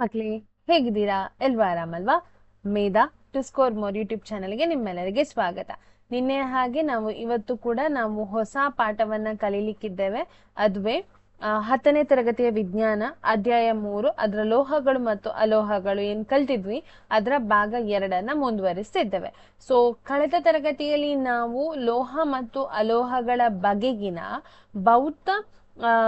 ಮಕ್ಳೇ ಹೇಗಿದ್ದೀರಾ? ಎಲ್ವಾ ಆರಾಮಲ್ವಾ? Medha to score more YouTube ಚಾನಲ್ಗೆ ನಿಮ್ಮೆಲ್ಲರಿಗೆ ಸ್ವಾಗತ. ನಿನ್ನೆ ಹಾಗೆ ನಾವು, ಇವತ್ತು ಕೂಡ ನಾವು ಹೊಸ ಪಾಠವನ್ನ ಕಲೀಲಿಕ್ಕಿದ್ದೇವೆ. ಅದುವೇ ಹತ್ತನೇ ತರಗತಿಯ ವಿಜ್ಞಾನ, ಅಧ್ಯಾಯ ಮೂರು, ಅದರ ಲೋಹಗಳು ಮತ್ತು ಅಲೋಹಗಳು ಏನ್ ಕಲ್ತಿದ್ವಿ, ಅದರ ಭಾಗ ಎರಡನ್ನ ಮುಂದುವರಿಸ್ತಿದ್ದೇವೆ. ಸೊ ಕಳೆದ ತರಗತಿಯಲ್ಲಿ ನಾವು ಲೋಹ ಮತ್ತು ಅಲೋಹಗಳ ಬಗೆಗಿನ ಭೌತ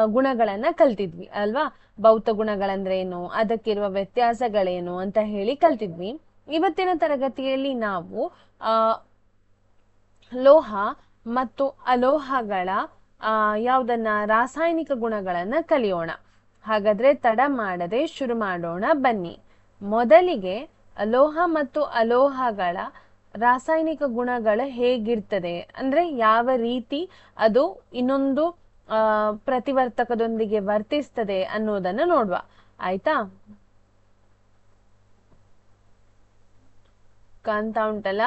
ಗುಣಗಳನ್ನ ಕಲ್ತಿದ್ವಿ, ಅಲ್ವಾ? ಭೌತ ಗುಣಗಳಂದ್ರೆ ಏನು ಅದಕ್ಕಿರುವ ವ್ಯತ್ಯಾಸಗಳೇನು ಅಂತ ಹೇಳಿ ಕಲ್ತಿದ್ವಿ. ಇವತ್ತಿನ ತರಗತಿಯಲ್ಲಿ ನಾವು, ಆ, ಲೋಹ ಮತ್ತು ಅಲೋಹಗಳ, ಆ, ಯಾವುದನ್ನ ರಾಸಾಯನಿಕ ಗುಣಗಳನ್ನ ಕಲಿಯೋಣ. ಹಾಗಾದ್ರೆ ತಡ ಮಾಡದೆ ಶುರು ಮಾಡೋಣ ಬನ್ನಿ. ಮೊದಲಿಗೆ ಲೋಹ ಮತ್ತು ಅಲೋಹಗಳ ರಾಸಾಯನಿಕ ಗುಣಗಳು ಹೇಗಿರ್ತದೆ? ಅಂದ್ರೆ ಯಾವ ರೀತಿ ಅದು ಇನ್ನೊಂದು ಪ್ರತಿವರ್ತಕದೊಂದಿಗೆ ವರ್ತಿಸ್ತದೆ ಅನ್ನೋದನ್ನ ನೋಡುವ. ಆಯ್ತಾ? ಕಾಣ್ತಾ ಉಂಟಲ್ಲ?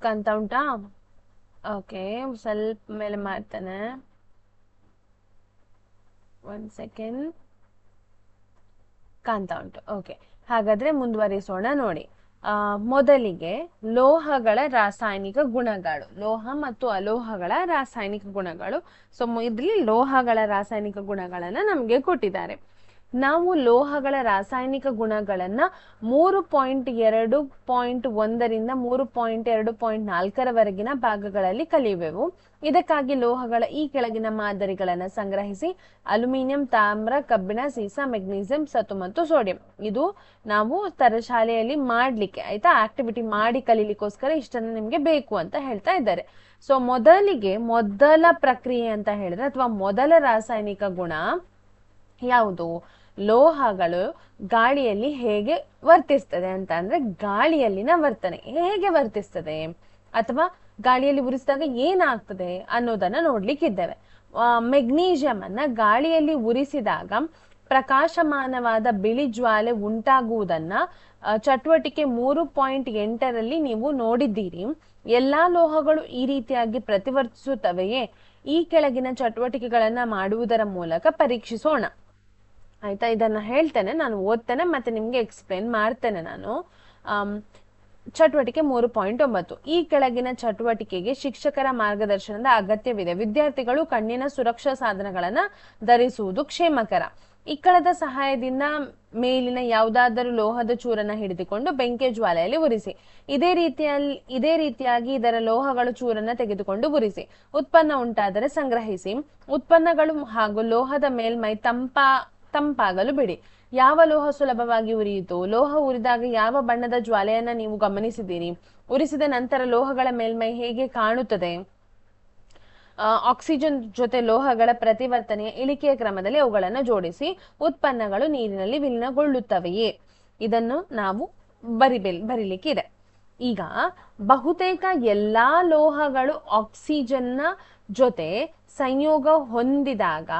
ಕಾಣ್ತಾ ಉಂಟಾ? ಓಕೆ, ಸ್ವಲ್ಪ ಮೇಲೆ ಮಾಡ್ತಾನೆ. ಒಂದ್ ಸೆಕೆಂಡ್ ಕಾಣ್ತಾ ಉಂಟು. ಓಕೆ, ಹಾಗಾದ್ರೆ ಮುಂದುವರಿಸೋಣ ನೋಡಿ. ಆ, ಮೊದಲಿಗೆ ಲೋಹಗಳ ರಾಸಾಯನಿಕ ಗುಣಗಳು, ಲೋಹ ಮತ್ತು ಅಲೋಹಗಳ ರಾಸಾಯನಿಕ ಗುಣಗಳು. ಸೊ ಇದ್ರಲ್ಲಿ ಲೋಹಗಳ ರಾಸಾಯನಿಕ ಗುಣಗಳನ್ನ ನಮಗೆ ಕೊಟ್ಟಿದ್ದಾರೆ. ನಾವು ಲೋಹಗಳ ರಾಸಾಯನಿಕ ಗುಣಗಳನ್ನ ಮೂರು ಪಾಯಿಂಟ್ ಎರಡು ಪಾಯಿಂಟ್ ಒಂದರಿಂದ ಮೂರು ಪಾಯಿಂಟ್ ಎರಡು ಪಾಯಿಂಟ್ ನಾಲ್ಕರವರೆಗಿನ ಭಾಗಗಳಲ್ಲಿ ಕಲಿಯುವೆವು. ಇದಕ್ಕಾಗಿ ಲೋಹಗಳ ಈ ಕೆಳಗಿನ ಮಾದರಿಗಳನ್ನು ಸಂಗ್ರಹಿಸಿ ಅಲ್ಯೂಮಿನಿಯಂ, ತಾಮ್ರ, ಕಬ್ಬಿಣ, ಸೀಸ, ಮೆಗ್ನೀಸಿಯಂ ಸತು ಮತ್ತು ಸೋಡಿಯಂ. ಇದು ನಾವು ತರಶಾಲೆಯಲ್ಲಿ ಮಾಡ್ಲಿಕ್ಕೆ, ಆಯ್ತಾ? ಆಕ್ಟಿವಿಟಿ ಮಾಡಿ ಕಲೀಲಿಕ್ಕೋಸ್ಕರ ಇಷ್ಟನ್ನು ನಿಮ್ಗೆ ಬೇಕು ಅಂತ ಹೇಳ್ತಾ ಇದ್ದಾರೆ. ಸೊ ಮೊದಲಿಗೆ ಮೊದಲ ಪ್ರಕ್ರಿಯೆ ಅಂತ ಹೇಳಿದ್ರೆ, ಅಥವಾ ಮೊದಲ ರಾಸಾಯನಿಕ ಗುಣ ಯಾವುದು? ಲೋಹಗಳು ಗಾಳಿಯಲ್ಲಿ ಹೇಗೆ ವರ್ತಿಸ್ತದೆ ಅಂತ ಅಂದ್ರೆ ಗಾಳಿಯಲ್ಲಿನ ವರ್ತನೆ ಹೇಗೆ ವರ್ತಿಸ್ತದೆ ಅಥವಾ ಗಾಳಿಯಲ್ಲಿ ಉರಿಸಿದಾಗ ಏನಾಗ್ತದೆ ಅನ್ನೋದನ್ನ ನೋಡ್ಲಿಕ್ಕಿದ್ದೇವೆ. ಮೆಗ್ನೀಷಿಯಂ ಅನ್ನ ಗಾಳಿಯಲ್ಲಿ ಉರಿಸಿದಾಗ ಪ್ರಕಾಶಮಾನವಾದ ಬಿಳಿ ಜ್ವಾಲೆ ಉಂಟಾಗುವುದನ್ನ ಚಟುವಟಿಕೆ ಮೂರು ಪಾಯಿಂಟ್ ಎಂಟರಲ್ಲಿ ನೀವು ನೋಡಿದ್ದೀರಿ. ಎಲ್ಲಾ ಲೋಹಗಳು ಈ ರೀತಿಯಾಗಿ ಪ್ರತಿವರ್ತಿಸುತ್ತವೆಯೇ? ಈ ಕೆಳಗಿನ ಚಟುವಟಿಕೆಗಳನ್ನ ಮಾಡುವುದರ ಮೂಲಕ ಪರೀಕ್ಷಿಸೋಣ. ಆಯ್ತಾ? ಇದನ್ನ ಹೇಳ್ತೇನೆ, ನಾನು ಓದ್ತೇನೆ ಮತ್ತೆ ನಿಮ್ಗೆ ಎಕ್ಸ್ಪ್ಲೇನ್ ಮಾಡ್ತೇನೆ ನಾನು. ಚಟುವಟಿಕೆ ಮೂರು ಪಾಯಿಂಟ್ ಒಂಬತ್ತು. ಈ ಕೆಳಗಿನ ಚಟುವಟಿಕೆಗೆ ಶಿಕ್ಷಕರ ಮಾರ್ಗದರ್ಶನದ ಅಗತ್ಯವಿದೆ. ವಿದ್ಯಾರ್ಥಿಗಳು ಕಣ್ಣಿನ ಸುರಕ್ಷಾ ಸಾಧನಗಳನ್ನ ಧರಿಸುವುದು ಕ್ಷೇಮಕರ. ಇಕ್ಕಳದ ಸಹಾಯದಿಂದ ಮೇಲಿನ ಯಾವುದಾದರೂ ಲೋಹದ ಚೂರನ್ನ ಹಿಡಿದುಕೊಂಡು ಬೆಂಕಿಯ ಜ್ವಾಲೆಯಲ್ಲಿ ಉರಿಸಿ. ಇದೇ ರೀತಿಯಲ್ಲಿ, ಇದೇ ರೀತಿಯಾಗಿ ಇದರ ಲೋಹಗಳು ಚೂರನ್ನ ತೆಗೆದುಕೊಂಡು ಉರಿಸಿ. ಉತ್ಪನ್ನ ಉಂಟಾದರೆ ಸಂಗ್ರಹಿಸಿ. ಉತ್ಪನ್ನಗಳು ಹಾಗೂ ಲೋಹದ ಮೇಲ್ಮೈ ತಂಪ ತಂಪಾಗಲು ಬಿಡಿ. ಯಾವ ಲೋಹ ಸುಲಭವಾಗಿ ಉರಿಯಿತು, ಲೋಹ ಉರಿದಾಗ ಯಾವ ಬಣ್ಣದ ಜ್ವಾಲೆಯನ್ನ ನೀವು ಗಮನಿಸಿದ್ದೀರಿ ಉರಿಸಿದ ನಂತರ ಲೋಹಗಳ ಮೇಲ್ಮೈ ಹೇಗೆ ಕಾಣುತ್ತದೆ? ಆಕ್ಸಿಜನ್ ಜೊತೆ ಲೋಹಗಳ ಪ್ರತಿವರ್ತನೆಯ ಇಳಿಕೆಯ ಕ್ರಮದಲ್ಲಿ ಅವುಗಳನ್ನು ಜೋಡಿಸಿ ಉತ್ಪನ್ನಗಳು ನೀರಿನಲ್ಲಿ ವಿಲೀನಗೊಳ್ಳುತ್ತವೆಯೇ? ಇದನ್ನು ನಾವು ಬರಿಬೆಲ್ ಬರಿಲಿಕ್ಕಿದೆ. ಈಗ ಬಹುತೇಕ ಎಲ್ಲಾ ಲೋಹಗಳು ಆಕ್ಸಿಜನ್ನ ಜೊತೆ ಸಂಯೋಗ ಹೊಂದಿದಾಗ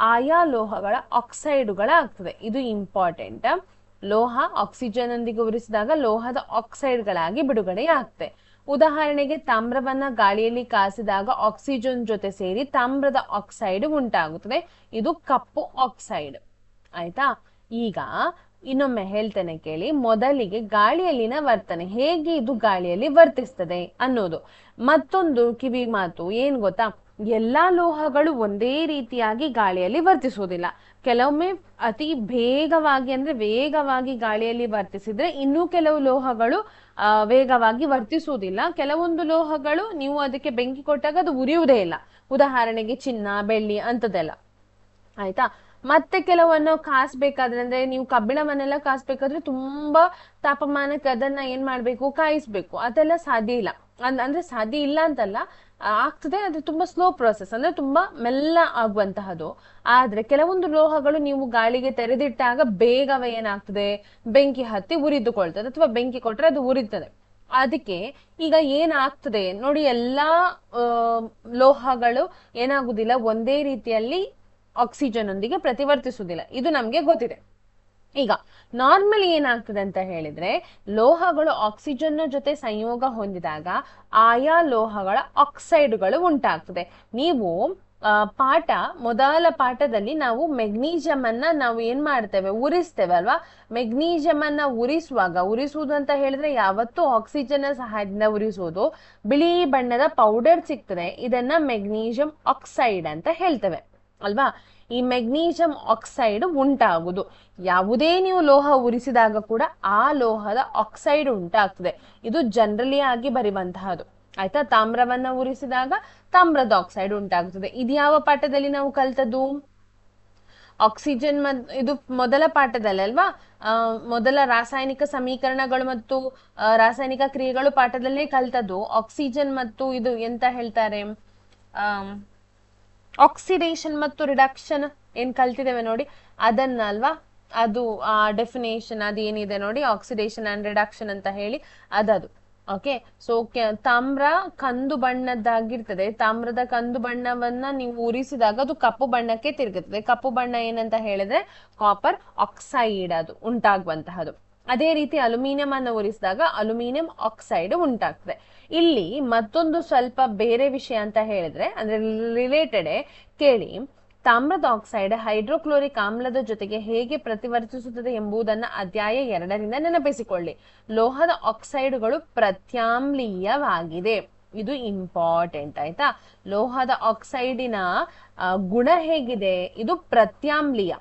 ಆಯಾ ಲೋಹಗಳ ಆಕ್ಸೈಡುಗಳಾಗ್ತದೆ. ಇದು ಇಂಪಾರ್ಟೆಂಟ್. ಲೋಹ ಆಕ್ಸಿಜನ್ ಅಂದಿಗೆ ಉರಿಸಿದಾಗ ಲೋಹದ ಆಕ್ಸೈಡ್ಗಳಾಗಿ ಬಿಡುಗಡೆಯಾಗ್ತದೆ. ಉದಾಹರಣೆಗೆ ತಾಮ್ರವನ್ನ ಗಾಳಿಯಲ್ಲಿ ಕಾಸಿದಾಗ ಆಕ್ಸಿಜನ್ ಜೊತೆ ಸೇರಿ ತಾಮ್ರದ ಆಕ್ಸೈಡ್ ಉಂಟಾಗುತ್ತದೆ. ಇದು ಕಪ್ಪು ಆಕ್ಸೈಡ್. ಆಯ್ತಾ? ಈಗ ಇನ್ನೊಮ್ಮೆ ಹೇಳ್ತೇನೆ ಕೇಳಿ, ಮೊದಲಿಗೆ ಗಾಳಿಯಲ್ಲಿನ ವರ್ತನೆ. ಹೇಗೆ ಇದು ಗಾಳಿಯಲ್ಲಿ ವರ್ತಿಸ್ತದೆ ಅನ್ನೋದು. ಮತ್ತೊಂದು ಕಿವಿ ಮಾತು, ಏನ್ ಗೊತ್ತಾ? ಎಲ್ಲಾ ಲೋಹಗಳು ಒಂದೇ ರೀತಿಯಾಗಿ ಗಾಳಿಯಲ್ಲಿ ವರ್ತಿಸುವುದಿಲ್ಲ. ಕೆಲವೊಮ್ಮೆ ಅತಿ ಬೇಗವಾಗಿ ಅಂದ್ರೆ ವೇಗವಾಗಿ ಗಾಳಿಯಲ್ಲಿ ವರ್ತಿಸಿದ್ರೆ ಇನ್ನೂ ಕೆಲವು ಲೋಹಗಳು ವೇಗವಾಗಿ ವರ್ತಿಸುವುದಿಲ್ಲ. ಕೆಲವೊಂದು ಲೋಹಗಳು ನೀವು ಅದಕ್ಕೆ ಬೆಂಕಿ ಕೊಟ್ಟಾಗ ಅದು ಉರಿಯುವುದೇ ಇಲ್ಲ. ಉದಾಹರಣೆಗೆ ಚಿನ್ನ, ಬೆಳ್ಳಿ ಅಂತದೆಲ್ಲ ಆಯ್ತಾ? ಮತ್ತೆ ಕೆಲವನ್ನು ಕಾಸ್ಬೇಕಾದ್ರೆ ಅಂದ್ರೆ ನೀವು ಕಬ್ಬಿಣವನ್ನೆಲ್ಲ ಕಾಸ್ಬೇಕಾದ್ರೆ ತುಂಬಾ ತಾಪಮಾನಕ್ಕೆ ಅದನ್ನ ಏನ್ ಮಾಡ್ಬೇಕು? ಕಾಯಿಸ್ಬೇಕು. ಅದೆಲ್ಲ ಸಾಧ್ಯ ಇಲ್ಲ. ಅಂದ್- ಅಂದ್ರೆ ಸಾಧ್ಯ ಇಲ್ಲ ಅಂತಲ್ಲ. ಆಗ್ತದೆ ಅದು ತುಂಬಾ ಸ್ಲೋ ಪ್ರೊಸೆಸ್ ಅಂದ್ರೆ ತುಂಬಾ ಮೆಲ್ಲ ಆಗುವಂತಹದ್ದು. ಆದ್ರೆ ಕೆಲವೊಂದು ಲೋಹಗಳು ನೀವು ಗಾಳಿಗೆ ತೆರೆದಿಟ್ಟಾಗ ಬೇಗವೇ ಏನಾಗ್ತದೆ? ಬೆಂಕಿ ಹತ್ತಿ ಉರಿದುಕೊಳ್ತದೆ, ಅಥವಾ ಬೆಂಕಿ ಕೊಟ್ರೆ ಅದು ಉರಿತದೆ. ಅದಕ್ಕೆ ಈಗ ಏನಾಗ್ತದೆ? ನೋಡಿ, ಎಲ್ಲಾ ಲೋಹಗಳು ಏನಾಗುದಿಲ್ಲ, ಒಂದೇ ರೀತಿಯಲ್ಲಿ ಆಕ್ಸಿಜನ್ ಒಂದಿಗೆ ಪ್ರತಿವರ್ತಿಸುವುದಿಲ್ಲ ಇದು ನಮ್ಗೆ ಗೊತ್ತಿದೆ. ಈಗ ನಾರ್ಮಲಿ ಏನಾಗ್ತದೆ ಅಂತ ಹೇಳಿದ್ರೆ, ಲೋಹಗಳು ಆಕ್ಸಿಜನ್ ಜೊತೆ ಸಂಯೋಗ ಹೊಂದಿದಾಗ ಆಯಾ ಲೋಹಗಳ ಆಕ್ಸೈಡ್ಗಳು ಉಂಟಾಗ್ತದೆ. ನೀವು ಪಾಠ, ಮೊದಲ ಪಾಠದಲ್ಲಿ ನಾವು ಮೆಗ್ನೀಷಿಯಂ ಅನ್ನ ನಾವು ಏನ್ ಮಾಡ್ತೇವೆ? ಉರಿಸ್ತೇವೆ ಅಲ್ವಾ? ಮೆಗ್ನೀಷಿಯಂ ಅನ್ನ ಉರಿಸುವಾಗ, ಉರಿಸುವುದು ಅಂತ ಹೇಳಿದ್ರೆ ಯಾವತ್ತು ಆಕ್ಸಿಜನ್ ಸಹಾಯದಿಂದ ಉರಿಸುವುದು ಬಿಳಿ ಬಣ್ಣದ ಪೌಡರ್ ಸಿಗ್ತದೆ. ಇದನ್ನ ಮೆಗ್ನೀಷಿಯಂ ಆಕ್ಸೈಡ್ ಅಂತ ಹೇಳ್ತೇವೆ. ಅಲ್ವಾ? ಈ ಮೆಗ್ನೀಷಿಯಂ ಆಕ್ಸೈಡ್ ಉಂಟಾಗುವುದು. ಯಾವುದೇ ನೀವು ಲೋಹ ಉರಿಸಿದಾಗ ಕೂಡ ಆ ಲೋಹದ ಆಕ್ಸೈಡ್ ಉಂಟಾಗ್ತದೆ. ಇದು ಜನರಲಿ ಆಗಿ ಬರುವಂತಹದ್ದು ಆಯ್ತಾ? ತಾಮ್ರವನ್ನ ಉರಿಸಿದಾಗ ತಾಮ್ರದ ಆಕ್ಸೈಡ್ ಉಂಟಾಗ್ತದೆ. ಇದು ಯಾವ ಪಾಠದಲ್ಲಿ ನಾವು ಕಲ್ತದ್ದು? ಆಕ್ಸಿಜನ್ ಇದು ಮೊದಲ ಪಾಠದಲ್ಲಿ ಅಲ್ವಾ? ಆ, ಮೊದಲ ರಾಸಾಯನಿಕ ಸಮೀಕರಣಗಳು ಮತ್ತು ರಾಸಾಯನಿಕ ಕ್ರಿಯೆಗಳು ಪಾಠದಲ್ಲೇ ಕಲ್ತದ್ದು. ಆಕ್ಸಿಜನ್ ಮತ್ತು ಇದು ಎಂತ ಹೇಳ್ತಾರೆ? ಆಮ್, ಆಕ್ಸಿಡೇಷನ್ ಮತ್ತು ರಿಡಕ್ಷನ್ ಏನ್ ಕಲ್ತಿದ್ದೇವೆ ನೋಡಿ. ಅದನ್ನ ಅಲ್ವಾ ಅದು, ಆ ಡೆಫಿನೇಷನ್ ಅದು ಏನಿದೆ ನೋಡಿ? ಆಕ್ಸಿಡೇಷನ್ ಅಂಡ್ ರಿಡಕ್ಷನ್ ಅಂತ ಹೇಳಿ ಅದದು. ಓಕೆ ಸೊ ತಾಮ್ರ ಕಂದು ಬಣ್ಣದ್ದಾಗಿರ್ತದೆ. ತಾಮ್ರದ ಕಂದು ಬಣ್ಣವನ್ನ ನೀವು ಉರಿಸಿದಾಗ ಅದು ಕಪ್ಪು ಬಣ್ಣಕ್ಕೆ ತಿರುಗುತ್ತದೆ. ಕಪ್ಪು ಬಣ್ಣ ಏನಂತ ಹೇಳಿದ್ರೆ ಕಾಪರ್ ಆಕ್ಸೈಡ್ ಅದು ಉಂಟಾಗುವಂತಹದ್ದು ಅದೇ ರೀತಿ ಅಲ್ಯೂಮಿನಿಯಂ ಅನ್ನು ಉರಿಸಿದಾಗ ಅಲ್ಯೂಮಿನಿಯಂ ಆಕ್ಸೈಡ್ ಉಂಟಾಗ್ತದೆ. ಇಲ್ಲಿ ಮತ್ತೊಂದು ಸ್ವಲ್ಪ ಬೇರೆ ವಿಷಯ ಅಂತ ಹೇಳಿದ್ರೆ, ಅಂದ್ರೆ ರಿಲೇಟೆಡ್ ಕೇಳಿ, ತಾಮ್ರದ ಆಕ್ಸೈಡ್ ಹೈಡ್ರೋಕ್ಲೋರಿಕ್ ಆಮ್ಲದ ಜೊತೆಗೆ ಹೇಗೆ ಪ್ರತಿವರ್ತಿಸುತ್ತದೆ ಎಂಬುದನ್ನ ಅಧ್ಯಾಯ ಎರಡರಿಂದ ನೆನಪಿಸಿಕೊಳ್ಳಿ. ಲೋಹದ ಆಕ್ಸೈಡ್ಗಳು ಪ್ರತ್ಯಾಮ್ಲೀಯವಾಗಿದೆ. ಇದು ಇಂಪಾರ್ಟೆಂಟ್ ಆಯ್ತಾ? ಲೋಹದ ಆಕ್ಸೈಡಿನ ಗುಣ ಹೇಗಿದೆ? ಇದು ಪ್ರತ್ಯಾಮ್ಲೀಯ.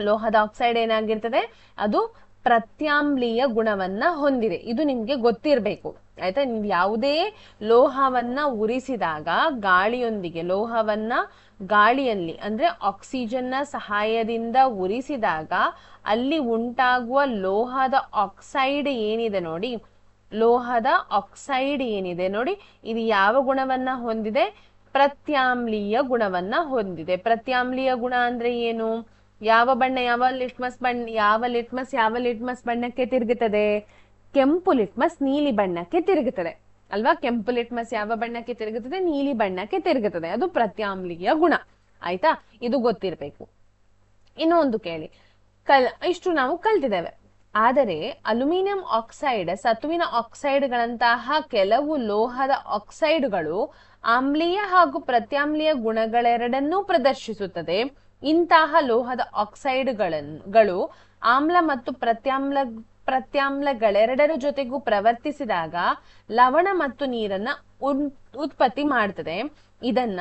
ಲೋಹದ ಆಕ್ಸೈಡ್ ಏನಾಗಿರ್ತದೆ? ಅದು ಪ್ರತ್ಯಾಮ್ಲೀಯ ಗುಣವನ್ನ ಹೊಂದಿದೆ. ಇದು ನಿಮ್ಗೆ ಗೊತ್ತಿರಬೇಕು. ಆಯ್ತಾ? ನೀವು ಯಾವುದೇ ಲೋಹವನ್ನ ಉರಿಸಿದಾಗ ಗಾಳಿಯೊಂದಿಗೆ, ಲೋಹವನ್ನ ಗಾಳಿಯಲ್ಲಿ, ಅಂದ್ರೆ ಆಕ್ಸಿಜನ್ನ ಸಹಾಯದಿಂದ ಉರಿಸಿದಾಗ ಅಲ್ಲಿ ಉಂಟಾಗುವ ಲೋಹದ ಆಕ್ಸೈಡ್ ಏನಿದೆ ನೋಡಿ? ಲೋಹದ ಆಕ್ಸೈಡ್ ಏನಿದೆ ನೋಡಿ? ಇದು ಯಾವ ಗುಣವನ್ನ ಹೊಂದಿದೆ? ಪ್ರತ್ಯಾಮ್ಲೀಯ ಗುಣವನ್ನ ಹೊಂದಿದೆ. ಪ್ರತ್ಯಾಮ್ಲೀಯ ಗುಣ ಅಂದ್ರೆ ಏನು? ಯಾವ ಬಣ್ಣ ಯಾವ ಲಿಟ್ಮಸ್ ಬಣ್ಣ, ಯಾವ ಲಿಟ್ಮಸ್ ಯಾವ ಲಿಟ್ಮಸ್ ಬಣ್ಣಕ್ಕೆ ತಿರುಗುತ್ತದೆ? ಕೆಂಪು ಲಿಟ್ಮಸ್ ನೀಲಿ ಬಣ್ಣಕ್ಕೆ ತಿರುಗುತ್ತದೆ. ಅಲ್ವಾ? ಕೆಂಪು ಲಿಟ್ಮಸ್ ಯಾವ ಬಣ್ಣಕ್ಕೆ ತಿರುಗುತ್ತದೆ? ನೀಲಿ ಬಣ್ಣಕ್ಕೆ ತಿರುಗುತ್ತದೆ. ಅದು ಪ್ರತ್ಯಾಮ್ಲೀಯ ಗುಣ. ಆಯ್ತಾ? ಇದು ಗೊತ್ತಿರಬೇಕು. ಇನ್ನೂ ಒಂದು ಕೇಳಿ. ಕಲ್, ಇಷ್ಟು ನಾವು ಕಲ್ತಿದ್ದೇವೆ. ಆದರೆ ಅಲ್ಯೂಮಿನಿಯಂ ಆಕ್ಸೈಡ್ ಸತುವಿನ ಆಕ್ಸೈಡ್ಗಳಂತಹ ಕೆಲವು ಲೋಹದ ಆಕ್ಸೈಡ್ಗಳು ಆಮ್ಲೀಯ ಹಾಗೂ ಪ್ರತ್ಯಾಮ್ಲೀಯ ಗುಣಗಳೆರಡನ್ನೂ ಪ್ರದರ್ಶಿಸುತ್ತದೆ. ಇಂತಹ ಲೋಹದ ಆಕ್ಸೈಡ್ಗಳನ್ನುಗಳು ಆಮ್ಲ ಮತ್ತು ಪ್ರತ್ಯಾಮ್ಲ, ಪ್ರತ್ಯಾಮ್ಲಗಳೆರಡರ ಜೊತೆಗೂ ಪ್ರವರ್ತಿಸಿದಾಗ ಲವಣ ಮತ್ತು ನೀರನ್ನ ಉತ್ಪತ್ತಿ ಮಾಡ್ತದೆ. ಇದನ್ನ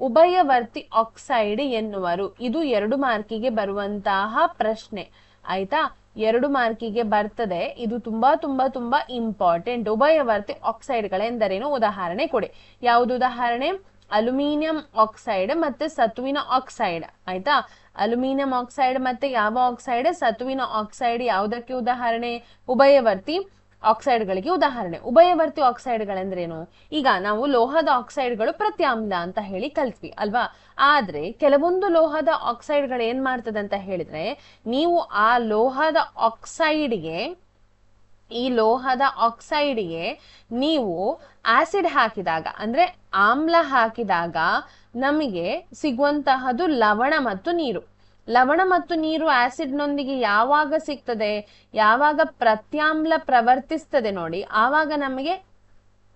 ಉಭಯವರ್ತಿ ಆಕ್ಸೈಡ್ ಎನ್ನುವರು. ಇದು ಎರಡು ಮಾರ್ಕಿಗೆ ಬರುವಂತಹ ಪ್ರಶ್ನೆ. ಆಯ್ತಾ? ಎರಡು ಮಾರ್ಕಿಗೆ ಬರ್ತದೆ. ಇದು ತುಂಬಾ ತುಂಬಾ ತುಂಬಾ ಇಂಪಾರ್ಟೆಂಟ್ ಉಭಯವರ್ತಿ ಆಕ್ಸೈಡ್ಗಳೆಂದರೇನು? ಉದಾಹರಣೆ ಕೊಡಿ. ಯಾವುದು ಉದಾಹರಣೆ? ಅಲ್ಯೂಮಿನಿಯಂ ಆಕ್ಸೈಡ್ ಮತ್ತೆ ಸತುವಿನ ಆಕ್ಸೈಡ್, ಆಯ್ತಾ? ಅಲ್ಯೂಮಿನಿಯಂ ಆಕ್ಸೈಡ್ ಮತ್ತೆ ಯಾವ ಆಕ್ಸೈಡ್? ಸತುವಿನ ಆಕ್ಸೈಡ್ ಯಾವುದಕ್ಕೆ ಉದಾಹರಣೆ? ಉಭಯವರ್ತಿ ಆಕ್ಸೈಡ್ಗಳಿಗೆ ಉದಾಹರಣೆ. ಉಭಯವರ್ತಿ ಆಕ್ಸೈಡ್ಗಳೆಂದ್ರೇನು? ಈಗ ನಾವು ಲೋಹದ ಆಕ್ಸೈಡ್ಗಳು ಪ್ರತ್ಯಾಮ್ಲ ಅಂತ ಹೇಳಿ ಕಲ್ತ್ವಿ, ಅಲ್ವಾ? ಆದ್ರೆ ಕೆಲವೊಂದು ಲೋಹದ ಆಕ್ಸೈಡ್ಗಳು ಏನ್ ಮಾಡ್ತದೆ ಅಂತ ಹೇಳಿದ್ರೆ, ನೀವು ಆ ಲೋಹದ ಆಕ್ಸೈಡ್ಗೆ, ಈ ಲೋಹದ ಆಕ್ಸೈಡ್ಗೆ ನೀವು ಆಸಿಡ್ ಹಾಕಿದಾಗ, ಅಂದ್ರೆ ಆಮ್ಲ ಹಾಕಿದಾಗ ನಮಗೆ ಸಿಗುವಂತಹದ್ದು ಲವಣ ಮತ್ತು ನೀರು. ಲವಣ ಮತ್ತು ನೀರು ಆಸಿಡ್ನೊಂದಿಗೆ ಯಾವಾಗ ಸಿಗ್ತದೆ? ಯಾವಾಗ ಪ್ರತ್ಯಾಮ್ಲ ಪ್ರವರ್ತಿಸ್ತದೆ ನೋಡಿ, ಆವಾಗ ನಮಗೆ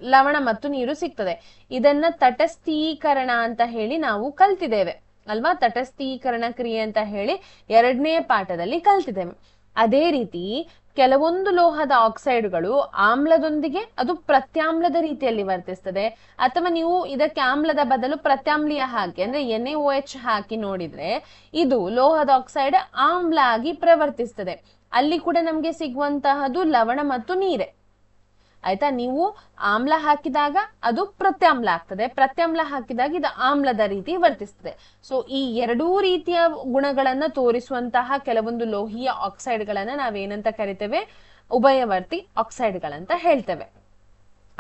ಲವಣ ಮತ್ತು ನೀರು ಸಿಗ್ತದೆ. ಇದನ್ನ ತಟಸ್ಥೀಕರಣ ಅಂತ ಹೇಳಿ ನಾವು ಕಲ್ತಿದ್ದೇವೆ. ಅಲ್ವಾ? ತಟಸ್ಥೀಕರಣ ಕ್ರಿಯೆ ಅಂತ ಹೇಳಿ ಎರಡನೇ ಪಾಠದಲ್ಲಿ ಕಲ್ತಿದ್ದೇವೆ. ಅದೇ ರೀತಿ ಕೆಲವೊಂದು ಲೋಹದ ಆಕ್ಸೈಡ್ಗಳು ಆಮ್ಲದೊಂದಿಗೆ ಅದು ಪ್ರತ್ಯಾಮ್ಲದ ರೀತಿಯಲ್ಲಿ ವರ್ತಿಸ್ತದೆ. ಅಥವಾ ನೀವು ಇದಕ್ಕೆ ಆಮ್ಲದ ಬದಲು ಪ್ರತ್ಯಾಮ್ಲೀಯ ಹಾಕಿ, ಅಂದ್ರೆ ಎನ್ ಎ ಎಚ್ ಹಾಕಿ ನೋಡಿದ್ರೆ ಇದು ಲೋಹದ ಆಕ್ಸೈಡ್ ಆಮ್ಲ ಆಗಿ ಪ್ರವರ್ತಿಸ್ತದೆ. ಅಲ್ಲಿ ಕೂಡ ನಮ್ಗೆ ಸಿಗುವಂತಹದ್ದು ಲವಣ ಮತ್ತು ನೀರೆ. ಆಯ್ತಾ? ನೀವು ಆಮ್ಲ ಹಾಕಿದಾಗ ಅದು ಪ್ರತ್ಯಾಮ್ಲ ಆಗ್ತದೆ. ಪ್ರತ್ಯಾಮ್ಲ ಹಾಕಿದಾಗ ಇದು ಆಮ್ಲದ ರೀತಿ ವರ್ತಿಸ್ತದೆ. ಸೊ ಈ ಎರಡೂ ರೀತಿಯ ಗುಣಗಳನ್ನ ತೋರಿಸುವಂತಹ ಕೆಲವೊಂದು ಲೋಹೀಯ ಆಕ್ಸೈಡ್ಗಳನ್ನ ನಾವೇನಂತ ಕರಿತೇವೆ? ಉಭಯವರ್ತಿ ಆಕ್ಸೈಡ್ಗಳಂತ ಹೇಳ್ತೇವೆ.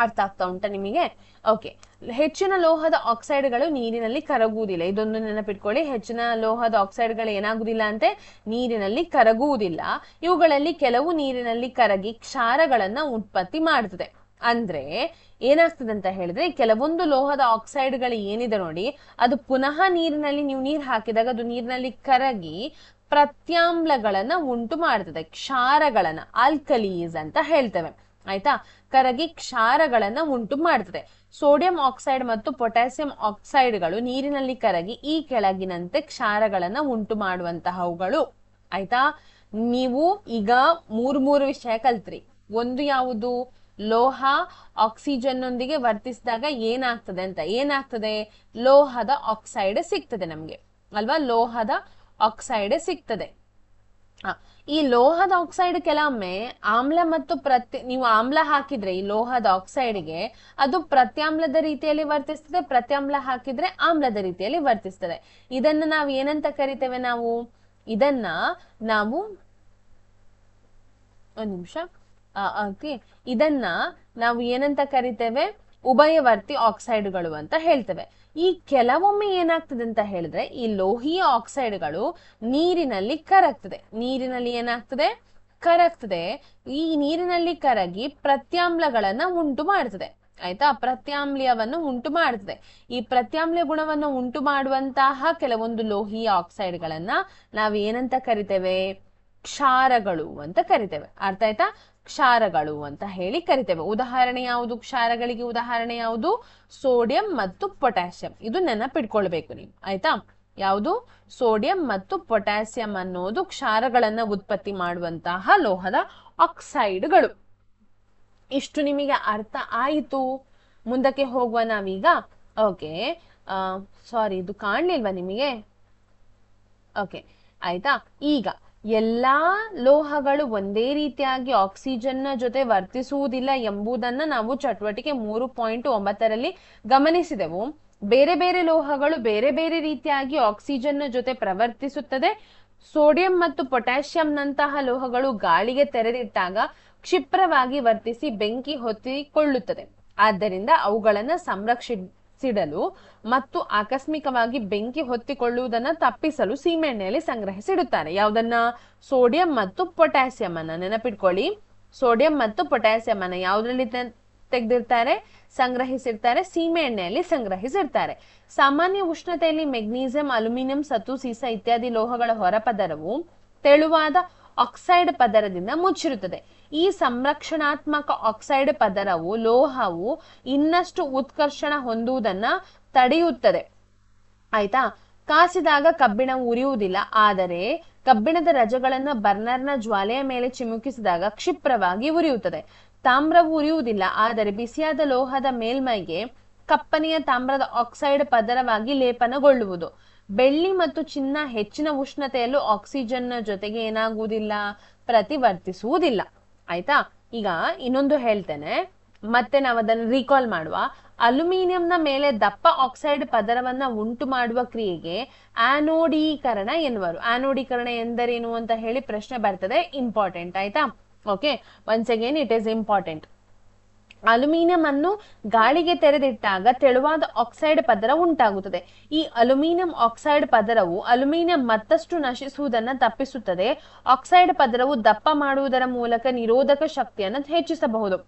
ಅರ್ಥ ಆಗ್ತಾ ಉಂಟಾ ನಿಮಗೆ? ಓಕೆ ಹೆಚ್ಚಿನ ಲೋಹದ ಆಕ್ಸೈಡ್ಗಳು ನೀರಿನಲ್ಲಿ ಕರಗುವುದಿಲ್ಲ. ಇದೊಂದು ನೆನಪಿಟ್ಕೊಳ್ಳಿ. ಹೆಚ್ಚಿನ ಲೋಹದ ಆಕ್ಸೈಡ್ಗಳು ಏನಾಗುವುದಿಲ್ಲ ಅಂತೆ? ನೀರಿನಲ್ಲಿ ಕರಗುವುದಿಲ್ಲ. ಇವುಗಳಲ್ಲಿ ಕೆಲವು ನೀರಿನಲ್ಲಿ ಕರಗಿ ಕ್ಷಾರಗಳನ್ನ ಉತ್ಪತ್ತಿ ಮಾಡ್ತದೆ. ಅಂದ್ರೆ ಏನಾಗ್ತದೆ ಅಂತ ಹೇಳಿದ್ರೆ, ಕೆಲವೊಂದು ಲೋಹದ ಆಕ್ಸೈಡ್ಗಳು ಏನಿದೆ ನೋಡಿ, ಅದು ಪುನಃ ನೀರಿನಲ್ಲಿ, ನೀವು ನೀರು ಹಾಕಿದಾಗ ಅದು ನೀರಿನಲ್ಲಿ ಕರಗಿ ಪ್ರತ್ಯಾಮ್ಲಗಳನ್ನ ಉಂಟು ಮಾಡ್ತದೆ. ಕ್ಷಾರಗಳನ್ನ ಆಲ್ಕಲೀಸ್ ಅಂತ ಹೇಳ್ತೇವೆ. ಆಯ್ತಾ? ಕರಗಿ ಕ್ಷಾರಗಳನ್ನ ಉಂಟು ಮಾಡ್ತದೆ. ಸೋಡಿಯಂ ಆಕ್ಸೈಡ್ ಮತ್ತು ಪೊಟ್ಯಾಸಿಯಂ ಆಕ್ಸೈಡ್ಗಳು ನೀರಿನಲ್ಲಿ ಕರಗಿ ಈ ಕೆಳಗಿನಂತೆ ಕ್ಷಾರಗಳನ್ನ ಉಂಟು ಮಾಡುವಂತಹವುಗಳು. ಆಯ್ತಾ? ನೀವು ಈಗ ಮೂರು ಮೂರು ವಿಷಯ ಕಲ್ತ್ರಿ. ಒಂದು ಯಾವುದು? ಲೋಹ ಆಕ್ಸಿಜನ್ ನೊಂದಿಗೆ ವರ್ತಿಸಿದಾಗ ಏನಾಗ್ತದೆ ಅಂತ. ಏನಾಗ್ತದೆ? ಲೋಹದ ಆಕ್ಸೈಡ್ ಸಿಗ್ತದೆ ನಮ್ಗೆ. ಅಲ್ವಾ? ಲೋಹದ ಆಕ್ಸೈಡ್ ಸಿಗ್ತದೆ. ಈ ಲೋಹದ ಆಕ್ಸೈಡ್ ಕೆಲವೊಮ್ಮೆ ಆಮ್ಲ ಮತ್ತು ಪ್ರತಿ ನೀವು ಆಮ್ಲ ಹಾಕಿದ್ರೆ ಈ ಲೋಹದ ಆಕ್ಸೈಡ್ಗೆ ಅದು ಪ್ರತ್ಯಾಮ್ಲದ ರೀತಿಯಲ್ಲಿ ವರ್ತಿಸ್ತದೆ, ಪ್ರತ್ಯಾಮ್ಲ ಹಾಕಿದ್ರೆ ಆಮ್ಲದ ರೀತಿಯಲ್ಲಿ ವರ್ತಿಸ್ತದೆ. ಇದನ್ನ ನಾವು ಏನಂತ ಕರಿತೇವೆ ನಾವು? ಇದನ್ನ ನಾವು ಒಂದ್ ನಿಮಿಷ. ಓಕೆ. ಇದನ್ನ ನಾವು ಏನಂತ ಕರಿತೇವೆ? ಉಭಯವರ್ತಿ ಆಕ್ಸೈಡ್ಗಳು ಅಂತ ಹೇಳ್ತೇವೆ. ಈ ಕೆಲವೊಮ್ಮೆ ಏನಾಗ್ತದೆ ಅಂತ ಹೇಳಿದ್ರೆ, ಈ ಲೋಹೀಯ ಆಕ್ಸೈಡ್ಗಳು ನೀರಿನಲ್ಲಿ ಕರಗ್ತದೆ. ನೀರಿನಲ್ಲಿ ಏನಾಗ್ತದೆ? ಕರಗ್ತದೆ. ಈ ನೀರಿನಲ್ಲಿ ಕರಗಿ ಪ್ರತ್ಯಾಮ್ಲಗಳನ್ನ ಉಂಟು ಮಾಡ್ತದೆ. ಆಯ್ತಾ? ಪ್ರತ್ಯಾಮ್ಲಯವನ್ನು ಉಂಟು ಮಾಡ್ತದೆ. ಈ ಪ್ರತ್ಯಾಮ್ಲಯ ಗುಣವನ್ನು ಉಂಟು ಮಾಡುವಂತಹ ಕೆಲವೊಂದು ಲೋಹೀಯ ಆಕ್ಸೈಡ್ಗಳನ್ನ ನಾವು ಏನಂತ ಕರಿತೇವೆ? ಕ್ಷಾರಗಳು ಅಂತ ಕರಿತೇವೆ. ಅರ್ಥ ಆಯ್ತಾ? ಕ್ಷಾರಗಳು ಅಂತ ಹೇಳಿ ಕರಿತೇವೆ. ಉದಾಹರಣೆ ಯಾವುದು? ಕ್ಷಾರಗಳಿಗೆ ಉದಾಹರಣೆ ಯಾವುದು? ಸೋಡಿಯಂ ಮತ್ತು ಪೊಟ್ಯಾಸಿಯಂ ಇದು ನೆನಪಿಟ್ಕೊಳ್ಬೇಕು ನೀವು. ಆಯ್ತಾ? ಯಾವುದು? ಸೋಡಿಯಂ ಮತ್ತು ಪೊಟ್ಯಾಸಿಯಂ ಅನ್ನೋದು ಕ್ಷಾರಗಳನ್ನ ಉತ್ಪತ್ತಿ ಮಾಡುವಂತಹ ಲೋಹದ ಆಕ್ಸೈಡ್ಗಳು. ಇಷ್ಟು ನಿಮಗೆ ಅರ್ಥ ಆಯಿತು. ಮುಂದಕ್ಕೆ ಹೋಗುವ ನಾವೀಗ, ಓಕೆ ಸಾರಿ ಇದು ಕಾಣ್ಲಿಲ್ವಾ ನಿಮಗೆ? ಓಕೆ, ಆಯ್ತಾ? ಈಗ ಎಲ್ಲಾ ಲೋಹಗಳು ಒಂದೇ ರೀತಿಯಾಗಿ ಆಕ್ಸಿಜನ್ನ ಜೊತೆ ವರ್ತಿಸುವುದಿಲ್ಲ ಎಂಬುದನ್ನ ನಾವು ಚಟುವಟಿಕೆ ಮೂರು ಪಾಯಿಂಟ್ ಒಂಬತ್ತರಲ್ಲಿ ಗಮನಿಸಿದೆವು. ಬೇರೆ ಬೇರೆ ಲೋಹಗಳು ಬೇರೆ ಬೇರೆ ರೀತಿಯಾಗಿ ಆಕ್ಸಿಜನ್ನ ಜೊತೆ ಪ್ರವರ್ತಿಸುತ್ತದೆ. ಸೋಡಿಯಂ ಮತ್ತು ಪೊಟ್ಯಾಷಿಯಂನಂತಹ ಲೋಹಗಳು ಗಾಳಿಗೆ ತೆರೆದಿಟ್ಟಾಗ ಕ್ಷಿಪ್ರವಾಗಿ ವರ್ತಿಸಿ ಬೆಂಕಿ ಹೊತ್ತಿಕೊಳ್ಳುತ್ತದೆ. ಆದ್ದರಿಂದ ಅವುಗಳನ್ನು ಸಂರಕ್ಷಿಸಿಡಲು ಮತ್ತು ಆಕಸ್ಮಿಕವಾಗಿ ಬೆಂಕಿ ಹೊತ್ತಿಕೊಳ್ಳುವುದನ್ನ ತಪ್ಪಿಸಲು ಸೀಮೆಎಣ್ಣೆಯಲ್ಲಿ ಸಂಗ್ರಹಿಸಿಡುತ್ತಾರೆ ಯಾವುದನ್ನ? ಸೋಡಿಯಂ ಮತ್ತು ಪೊಟ್ಯಾಸಿಯಂ ಅನ್ನ. ನೆನಪಿಟ್ಕೊಳ್ಳಿ. ಸೋಡಿಯಂ ಮತ್ತು ಪೊಟ್ಯಾಸಿಯಂ ಅನ್ನ ಯಾವುದರಲ್ಲಿ ತೆಗೆದಿರ್ತಾರೆ? ಸಂಗ್ರಹಿಸಿರ್ತಾರೆ. ಸೀಮೆ ಎಣ್ಣೆಯಲ್ಲಿ ಸಂಗ್ರಹಿಸಿರ್ತಾರೆ. ಸಾಮಾನ್ಯ ಉಷ್ಣತೆಯಲ್ಲಿ ಮೆಗ್ನೀಸಿಯಂ, ಅಲ್ಯೂಮಿನಿಯಂ ಸತು ಸೀಸ ಇತ್ಯಾದಿ ಲೋಹಗಳ ಹೊರಪದರವು ತೆಳುವಾದ ಆಕ್ಸೈಡ್ ಪದರದಿಂದ ಮುಚ್ಚಿರುತ್ತದೆ. ಈ ಸಂರಕ್ಷಣಾತ್ಮಕ ಆಕ್ಸೈಡ್ ಪದರವು ಲೋಹವು ಇನ್ನಷ್ಟು ಉತ್ಕರ್ಷಣ ಹೊಂದುವುದನ್ನ ತಡೆಯುತ್ತದೆ. ಆಯ್ತಾ? ಕಾಸಿದಾಗ ಕಬ್ಬಿಣ ಉರಿಯುವುದಿಲ್ಲ. ಆದರೆ ಕಬ್ಬಿಣದ ರಜಗಳನ್ನ ಬರ್ನರ್ನ ಜ್ವಾಲೆಯ ಮೇಲೆ ಚಿಮುಕಿಸಿದಾಗ ಕ್ಷಿಪ್ರವಾಗಿ ಉರಿಯುತ್ತದೆ. ತಾಮ್ರವು ಉರಿಯುವುದಿಲ್ಲ. ಆದರೆ ಬಿಸಿಯಾದ ಲೋಹದ ಮೇಲ್ಮೈಗೆ ಕಪ್ಪನೆಯ ತಾಮ್ರದ ಆಕ್ಸೈಡ್ ಪದರವಾಗಿ ಲೇಪನಗೊಳ್ಳುವುದು. ಬೆಳ್ಳಿ ಮತ್ತು ಚಿನ್ನ ಹೆಚ್ಚಿನ ಉಷ್ಣತೆಯಲ್ಲೂ ಆಕ್ಸಿಜನ್ನ ಜೊತೆಗೆ ಏನಾಗುವುದಿಲ್ಲ? ಪ್ರತಿವರ್ತಿಸುವುದಿಲ್ಲ. ಆಯ್ತಾ? ಈಗ ಇನ್ನೊಂದು ಹೇಳ್ತೇನೆ. ಮತ್ತೆ ನಾವು ಅದನ್ನ ರೀಕಾಲ್ ಮಾಡುವ. ಅಲ್ಯೂಮಿನಿಯಂನ ಮೇಲೆ ದಪ್ಪ ಆಕ್ಸೈಡ್ ಪದರವನ್ನ ಉಂಟು ಮಾಡುವ ಕ್ರಿಯೆಗೆ ಆನೋಡೀಕರಣ ಎನ್ನುವರು. ಆನೋಡೀಕರಣ ಎಂದರೇನು ಅಂತ ಹೇಳಿ ಪ್ರಶ್ನೆ ಬರ್ತದೆ. ಇಂಪಾರ್ಟೆಂಟ್ ಆಯ್ತಾ? Okay once again it is important aluminium ಅನ್ನು ಗಾಳಿಗೆ ತೆರೆದಿಟ್ಟಾಗ ತೆಳುವಾದ ಆಕ್ಸೈಡ್ ಪದರ ಉಂಟಾಗುತ್ತದೆ. ಈ ಅಲ್ಯೂಮಿನಿಯಂ ಆಕ್ಸೈಡ್ ಪದರವು ಅಲ್ಯೂಮಿನಿಯಂ ಮತ್ತಷ್ಟು ನಶಿಸುವುದನ್ನು ತಪ್ಪಿಸುತ್ತದೆ. ಆಕ್ಸೈಡ್ ಪದರವು ದಪ್ಪ ಮಾಡುವುದರ ಮೂಲಕ ನಿರೋಧಕ ಶಕ್ತಿಯನ್ನು ಹೆಚ್ಚಿಸಬಹುದು.